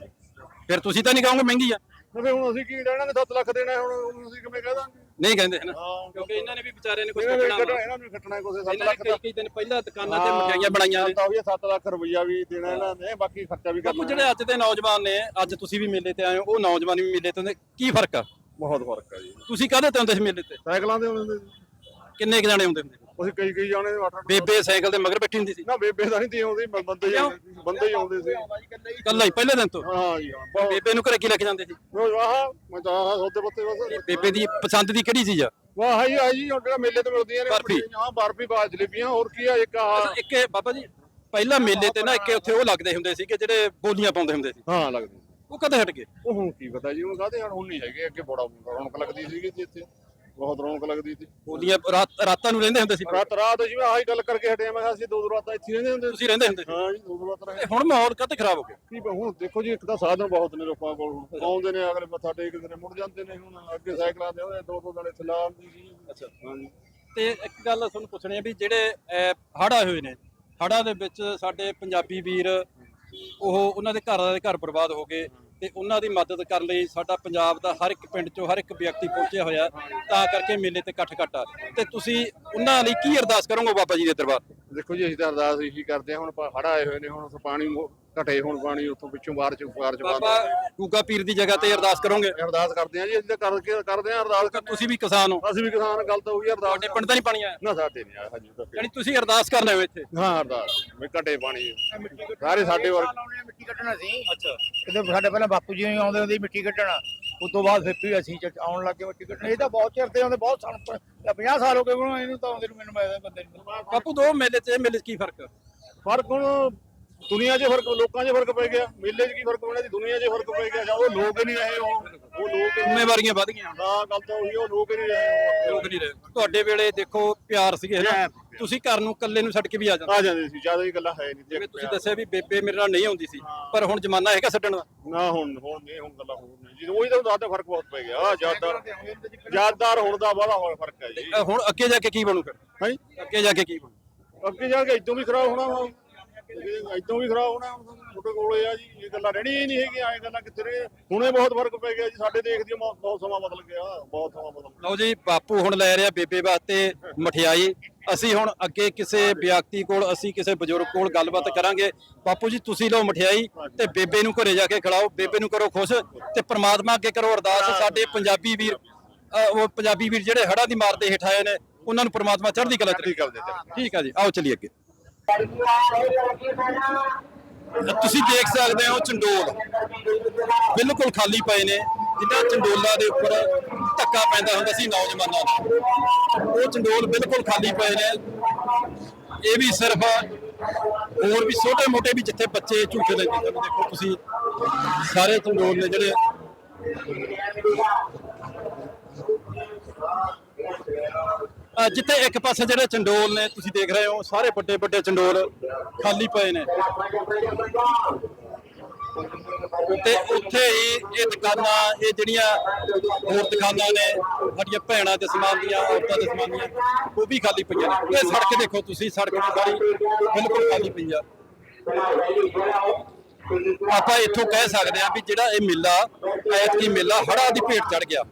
ਫਿਰ ਤੁਸੀਂ ਤਾਂ ਨਹੀਂ ਕਹੋਗੇ ਮਹਿੰਗੀ ਆ। ਫਿਰ ਹੁਣ ਅਸੀਂ ਕੀ ਲੈਣਾ ਨੇ 7 ਲੱਖ ਦੇਣਾ ਹੁਣ ਹੁਣ ਅਸੀਂ ਕਿਵੇਂ ਕਹਿ ਦਾਂਗੇ? ਨਹੀਂ ਕਹਿੰਦੇ ਹਨਾ। ਕਿਉਂਕਿ ਇਹਨਾਂ ਨੇ ਵੀ ਵਿਚਾਰਿਆਂ ਨੇ ਕੁਝ ਇਹਨਾਂ ਕੱਢਣਾ ਵਾ। ਇਹਨਾਂ ਨੂੰ ਵੀ ਕੱਟਣਾ ਕੁਛ 7 ਇਹਨਾਂ ਨੇ ਲੱਖ ਦਾ। ਕਈ ਦਿਨ ਪਹਿਲਾਂ ਦੁਕਾਨਾਂ ਤੇ ਮਠਿਆਈਆਂ ਬਣਾਈਆਂ ਨੇ। ਤਾਂ ਉਹ 7 ਲੱਖ ਰੁਪਈਆ ਵੀ ਦੇਣਾ ਇਹਨਾਂ ਨੇ ਬਾਕੀ ਖਰਚਾ ਵੀ ਬਾਪੂ ਕਰਨਾ। ਜਿਹੜੇ ਅੱਜ ਦੇ ਨੌਜਵਾਨ ਨੇ ਅੱਜ ਤੁਸੀਂ ਵੀ ਮੇਲੇ ਤੇ ਆਏ ਹੋ ਉਹ ਨੌਜਵਾਨ ਵੀ ਮੇਲੇ ਤੇ ਹੁੰਦੇ ਕੀ ਫ਼ਰਕ ਆ? ਬਹੁਤ ਫ਼ਰਕ ਹੈ ਜੀ। ਤੁਸੀਂ ਕਾਹਦੇ ਤੇ ਹੁੰਦੇ ਸੀ ਮੇਲੇ ਤੇ? ਸਾਈਕਲਾਂ ਦੇ ਹੁੰਦੇ ਸੀ। ਕਿੰਨੇ ਕੁ ਜਾਣੇ ਹੁੰਦੇ ਹੁੰਦੇ? ਅਸੀਂ ਕਈ ਕਈ ਜਾਣੇ 8 8 ਬੇਬੇ ਸਾਈਕਲ ਦੇ ਮਗਰ ਬੈਠੀ ਹੁੰਦੀ ਸੀ। ਨਾ ਬੇਬੇ ਤਾਂ ਨਹੀਂ ਤੀ ਆਉਂਦੀ ਬ- ਬੰਦੇ ਹੀ ਆਉਂਦੇ ਸੀ, ਬੰਦੇ ਹੀ ਆਉਂਦੇ ਸੀ। ਕੱਲਾ ਹੀ ਪਹਿਲੇ ਦਿਨ ਤੋਂ। ਹਾਂ ਜੀ ਹਾਂ ਬਹੁਤ। ਬੇਬੇ ਨੂੰ ਘਰੇ ਕੀ ਲੈ ਕੇ ਜਾਂਦੇ ਸੀ? ਉਹ ਆਹ ਮੈਂ ਤਾਂ ਆਹ ਸੌਦੇ ਪੱਤੇ ਬਸ। ਬੇਬੇ ਦੀ ਪਸੰਦ ਦੀ ਕਿਹੜੀ ਚੀਜ਼ ਆ? ਵਾਹ ਹਾਈ ਆ ਜੀ ਹੁਣ ਜਿਹੜਾ ਮੇਲੇ ਤੇ ਮਿਲਦੀਆਂ ਨੇ ਬਰਫੀ। ਹਾਂ ਬਰਫੀ ਬਾਜ ਜਲੇਬੀਆਂ ਹੋਰ ਕੀ ਆ ਇੱਕ ਆ ਅੱਛਾ, ਇੱਕ ਇਹ ਬਾਬਾ ਜੀ ਪਹਿਲਾਂ ਮੇਲੇ ਤੇ ਨਾ ਇੱਕ ਉੱਥੇ ਉਹ ਲੱਗਦੇ ਹੁੰਦੇ ਸੀ ਕਿ ਜਿਹੜੇ ਬੋਲੀਆਂ ਪਾਉਂਦੇ ਹੁੰਦੇ ਸੀ। ਹਾਂ ਲੱਗਦੀ। ਉਹ ਕਦੇ ਹਟ ਗਏ? ਉਹ ਹੁਣ ਕੀ ਪਤਾ ਜੀ ਹੁਣ ਕਾਹਦੇ ਹੁਣ ਨਹੀਂ ਹੈਗੇ ਅੱਗੇ ਬੜਾ ਰੌਣਕ ਲੱਗਦੀ ਸੀਗੀ ਜੀ ਇੱਥੇ। ਬਹੁਤ ਰੌਣਕ ਲੱਗਦੀ ਸੀ। ਬੋਲੀਆਂ ਰਾਤ ਰਾਤਾਂ ਨੂੰ ਰਹਿੰਦੇ ਹੁੰਦੇ ਸੀ। ਰਾਤ ਰਾਤ ਜਿਵੇਂ ਆਹੀ ਗੱਲ ਕਰਕੇ ਹਟੇ ਆ, ਮੈਂ ਕਿਹਾ ਅਸੀਂ ਦੋ ਦੋ ਰਾਤਾਂ ਇੱਥੇ ਹੀ ਰਹਿੰਦੇ ਹੁੰਦੇ ਸੀ। ਤੁਸੀਂ ਰਹਿੰਦੇ ਹੁੰਦੇ ਸੀ। ਹਾਂ ਜੀ ਦੋ ਦੋ ਰਾਤਾਂ ਰਹੇ ਤੇ ਹੁਣ ਮਾਹੌਲ ਕਦੇ ਖਰਾਬ ਹੋ ਗਿਆ? ਕੀ ਬ- ਹੁਣ ਦੇਖੋ ਜੀ ਇੱਕ ਤਾਂ ਸਾਧਨ ਬਹੁਤ ਨੇ ਲੋਕਾਂ ਕੋਲ। ਹੁਣ। ਆਉਂਦੇ ਨੇ ਅਗਲੇ ਮੱਥਾ ਟੇਕਦੇ ਨੇ ਮੁੜ ਜਾਂਦੇ ਨੇ ਹੁਣ ਅੱਗੇ ਸਾਈਕਲਾਂ ਤੇ ਉਹਦੇ ਦੋ ਦੋ ਦਿਨ ਇੱਥੇ ਲਾ ਆਉਂਦੀ ਸੀ ਅੱਛਾ। ਹਾਂ ਜੀ। ਤੇ ਇੱਕ ਗੱਲ ਤੁਹਾਨੂੰ ਪੁੱਛਣੀ ਹੈ ਵੀ ਜਿਹੜੇ ਹੜ ਹੋਏ ਨੇ ਹੜਾਂ ਦੇ ਵਿੱਚ ਸਾਡੇ ਪੰਜਾਬੀ ਵੀਰ ਉਹ ਉਹਨਾਂ ਦੇ ਘਰਾਂ ਦੇ ਘਰ ਬਰਬਾਦ ਹੋ ਗਏ। ਤੇ ਉਹਨਾਂ ਦੀ ਮਦਦ ਕਰਨ ਲਈ ਸਾਡਾ ਪੰਜਾਬ ਦਾ ਹਰ ਇੱਕ ਪਿੰਡ ਚੋਂ ਹਰ ਇੱਕ ਵਿਅਕਤੀ ਪਹੁੰਚਿਆ ਹੋਇਆ ਤਾਂ ਕਰਕੇ ਮੇਲੇ ਤੇ ਇਕੱਠ ਘੱਟ। ਆ ਤੇ ਤੁਸੀਂ ਉਹਨਾਂ ਲਈ ਕੀ ਅਰਦਾਸ ਕਰੋਗੇ ਬਾਬਾ ਜੀ ਦੇ ਦਰਬਾਰ? ਦੇਖੋ ਜੀ, ਅਸੀਂ ਤਾਂ ਅਰਦਾਸ ਇਹੀ ਕਰਦੇ ਹਾਂ, ਹੁਣ ਹੜ ਆਏ ਹੋਏ ਨੇ, ਹੁਣ ਪਾਣੀ ਘਟੇ ਹੁਣ ਪਾਣੀ ਉੱਥੋਂ ਵਿੱਚੋਂ ਬਾਹਰ ਚ ਬਾਹਰ ਚ ਬੰਦ ਬਾਬਾ ਗੂਗਾ ਪੀਰ ਦੀ ਜਗ੍ਹਾ ਤੇ ਅਰਦਾਸ ਕਰੋਗੇ। ਅਰਦਾਸ ਕਰਦੇ ਹਾਂ ਜੀ ਅਸੀਂ ਤਾਂ ਕਰਕੇ ਕਰਦੇ ਹਾਂ ਅਰਦਾਸ। ਕਰਦੇ ਤੁਸੀਂ ਵੀ ਕਿਸਾਨ ਹੋ। ਅਸੀਂ ਵੀ ਕਿਸਾਨ ਗੱਲ ਤਾਂ ਆ, ਅਰਦਾਸ ਤੁਹਾਡੇ ਪਿੰਡ ਤਾਂ ਨਹੀਂ ਪਾਣੀ ਆਇਆ ਨਾ ਸਾਡੇ ਨਹੀਂ ਆਇਆ ਹਜੇ ਤੱਕ ਯਾਨੀ ਤੁਸੀਂ ਅਰਦਾਸ ਕਰਨ ਆਏ ਹੋ ਇੱਥੇ। ਹਾਂ ਅਰਦਾਸ। ਵੀ ਘਟੇ ਪਾਣੀ ਸਾਰੇ ਸਾਡੇ ਵਰਗ ਮਿੱਟੀ ਕੱਢਣਾ ਸੀ। ਅੱਛਾ ਕਿਤੇ ਸਾਡੇ ਪਹਿਲਾਂ ਬਾਪੂ ਜੀ ਆਉਂਦੇ ਹੁੰਦੇ ਸੀ ਮਿੱਟੀ ਕੱਢਣਾ ਉਸ ਤੋਂ ਬਾਅਦ ਫਿਰ ਵੀ ਅਸੀਂ ਚ- ਆਉਣ ਲੱਗੇ ਮਿੱਟੀ ਕੱਢਣ ਇਹ ਤਾਂ ਬਹੁਤ ਚਿਰ ਤੇ ਆਉਂਦੇ ਬਹੁਤ ਸਾਲ 50 ਸਾਲ ਹੋ ਗਏ ਉਹਨੂੰ ਇਹਨੂੰ ਤਾਂ ਆਉਂਦੇ ਨੂੰ ਮੈਨੂੰ ਮੈਂ ਬੰਦੇ ਨੂੰ। ਬਾਪੂ ਦੋ ਮੇਲੇ ਤੇ ਇਹ ਮੇਲੇ 'ਚ ਕੀ ਫ਼ਰਕ? ਫ਼ਰਕ ਹੁਣ ਦੁਨੀਆ 'ਚ ਫ਼ਰਕ ਲੋਕਾਂ 'ਚ ਫ਼ਰਕ ਪੈ ਗਿਆ। ਮੇਲੇ 'ਚ ਕੀ ਫ਼ਰਕ ਪੈਣਾ ਜੀ? ਦੁਨੀਆ 'ਚ ਫ਼ਰਕ ਪੈ ਗਿਆ। ਜਾਂ ਉਹ ਲੋਕ ਹੀ ਨਹੀਂ ਰਹੇ ਉਹ। ਉਹ ਲੋਕ ਹੀ- ਜ਼ਿੰਮੇਵਾਰੀਆਂ ਵਧ ਗਈਆਂ। ਹਾਂ ਗੱਲ ਤਾਂ ਉਹੀ ਉਹ ਲੋਕ ਹੀ ਨਹੀਂ ਰਹੇ ਲੋਕ ਨਹੀਂ ਰਹੇ। ਤੁਹਾਡੇ ਵੇਲੇ ਦੇਖੋ ਪਿਆਰ ਸੀਗੇ ਹਨਾ? ਤੁਸੀਂ ਘਰ ਨੂੰ ਇਕੱਲੇ ਨੂੰ ਛੱਡ ਕੇ ਵੀ ਆ ਜਾਂਦੇ ਆ ਜਾਂਦੇ ਸੀ ਜ਼ਿਆਦਾ ਹੀ ਗੱਲਾਂ ਹੈ ਨਹੀਂ। ਜਿਵੇਂ ਤੁਸੀਂ ਦੱਸਿਆ ਵੀ ਬੇਬੇ ਮੇਰੇ ਨਾਲ ਨਹੀਂ ਆਉਂਦੀ ਸੀ ਪਰ ਹੁਣ ਜ਼ਮਾਨਾ ਹੈਗਾ ਛੱਡਣ ਦਾ। ਨਾ ਹੁਣ ਹੁਣ ਨਹੀਂ ਹੁਣ ਗੱਲਾਂ ਹੋਰ ਨਹੀਂ ਜੀ। ਉਹੀ ਤਾਂ ਦੱਸਦਾ ਫ਼ਰਕ ਬਹੁਤ ਪੈ ਗਿਆ। ਯਾਦਦਾਰ ਯਾਦਦਾਰ ਹੋਣ ਦਾ ਬੜਾ ਹੋਰ ਫ਼ਰਕ ਹੈ ਜੀ। ਅਹ ਹੁਣ ਅੱਗੇ ਜਾ ਕੇ ਕੀ ਬਣੂ ਫਿਰ? ਹਾਂਜੀ ਅੱਗੇ ਜਾ ਕੇ ਕੀ ਬਣੂ? ਅੱਗੇ ਜਾ ਕੇ ਇਦੋਂ ਵੀ ਖਰਾਬ ਹੋਣਾ ਵਾ। ਇਦੋਂ ਵੀ ਖਰਾਬ ਹੋਣਾ ਹੁਣ ਤੁਹਾਡੇ ਕੋਲੇ ਆ ਜੀ ਇਹ ਗੱਲਾਂ ਰਹਿਣੀਆਂ ਹੀ ਨਹੀਂ ਹੈਗੀਆਂ ਇਹ ਗੱਲਾਂ ਕਿੱਥੇ ਰਹੇ ਹੁਣੇ ਬਹੁਤ ਫ਼ਰਕ ਪੈ ਗਿਆ ਜੀ ਸਾਡੇ ਦੇਖਦੀ ਬਹੁਤ ਸਮਾਂ ਬਦਲ ਗਿਆ ਬਹੁਤ ਸਮਾਂ ਬਦਲ ਗਿਆ। ਲਓ ਜੀ ਬਾਪੂ ਹੁਣ ਲੈ ਰਿਹਾ ਬੇਬੇ ਵਾਸਤੇ ਮਠਿਆਈ। ਅਸੀਂ ਹੁਣ ਅੱਗੇ ਕਿਸੇ ਵਿਅਕਤੀ ਕੋਲ ਅਸੀਂ ਕਿਸੇ ਬਜ਼ੁਰਗ ਕੋਲ ਗੱਲਬਾਤ ਕਰਾਂਗੇ। ਬਾਪੂ ਜੀ ਤੁਸੀਂ ਲਓ ਮਠਿਆਈ ਤੇ ਬੇਬੇ ਨੂੰ ਘਰੇ ਜਾ ਕੇ ਖਿਲਾਓ ਬੇਬੇ ਨੂੰ ਕਰੋ ਖੁਸ਼ ਤੇ ਪ੍ਰਮਾਤਮਾ ਅੱਗੇ ਕਰੋ ਅਰਦਾਸ। ਸਾਡੇ ਪੰਜਾਬੀ ਵੀਰ ਉਹ ਪੰਜਾਬੀ ਵੀਰ ਜਿਹੜੇ ਹੜ੍ਹਾਂ ਦੀ ਮਾਰ ਦੇ ਹੇਠ ਆਏ ਨੇ ਉਹਨਾਂ ਨੂੰ ਪ੍ਰਮਾਤਮਾ ਚੜ੍ਹਦੀ ਕਲਾ ਚ ਠੀਕ ਦੇ ਆ ਜੀ ਆਓ ਚੱਲੀਏ ਅੱਗੇ। ਤੁਸੀਂ ਦੇਖ ਸਕਦੇ ਹੋ ਚੰਡੋਲ। ਬਿਲਕੁਲ ਖਾਲੀ ਪਏ ਨੇ। ਜਿਨ੍ਹਾਂ ਚੰਡੋਲਾਂ ਦੇ ਉੱਪਰ ਧੱਕਾ ਪੈਂਦਾ ਹੁੰਦਾ ਸੀ ਨੌਜਵਾਨਾਂ ਨੂੰ ਉਹ ਚੰਡੋਲ ਬਿਲਕੁਲ ਖਾਲੀ ਪਏ ਨੇ। ਇਹ ਵੀ ਸਿਰਫ ਹੋਰ ਵੀ ਛੋਟੇ ਮੋਟੇ ਵੀ ਜਿੱਥੇ ਬੱਚੇ ਝੂਠੇ ਲੈਂਦੇ ਨੇ ਦੇਖੋ ਤੁਸੀਂ, ਸਾਰੇ ਚੰਡੋਲ ਨੇ ਜਿਹੜੇ ਜਿੱਥੇ ਇੱਕ ਪਾਸੇ ਜਿਹੜੇ ਚੰਡੋਲ ਨੇ, ਤੁਸੀਂ ਦੇਖ ਰਹੇ ਹੋ, ਸਾਰੇ ਵੱਡੇ ਵੱਡੇ ਚੰਡੋਲ ਖਾਲੀ ਪਏ ਨੇ। ਤੇ ਉੱਥੇ ਹੀ ਇਹ ਦੁਕਾਨਾਂ, ਇਹ ਜਿਹੜੀਆਂ ਹੋਰ ਦੁਕਾਨਾਂ ਨੇ, ਸਾਡੀਆਂ ਭੈਣਾਂ ਦੇ ਸਮਾਨ ਦੀਆਂ, ਔਰਤਾਂ ਦੇ ਸਮਾਨ ਦੀਆਂ, ਉਹ ਵੀ ਖਾਲੀ ਪਈਆਂ ਨੇ। ਇਹ ਸੜਕ ਦੇਖੋ ਤੁਸੀਂ, ਸੜਕ ਵੀ ਸਾਰੀ ਬਿਲਕੁਲ ਖਾਲੀ ਪਈ ਆ। ਆਪਾਂ ਇੱਥੋਂ ਕਹਿ ਸਕਦੇ ਆ ਵੀ ਜਿਹੜਾ ਇਹ ਮੇਲਾ, ਐਤਕੀ ਮੇਲਾ ਹੜਾ ਦੀ ਭੇਟ ਚੜ ਗਿਆ।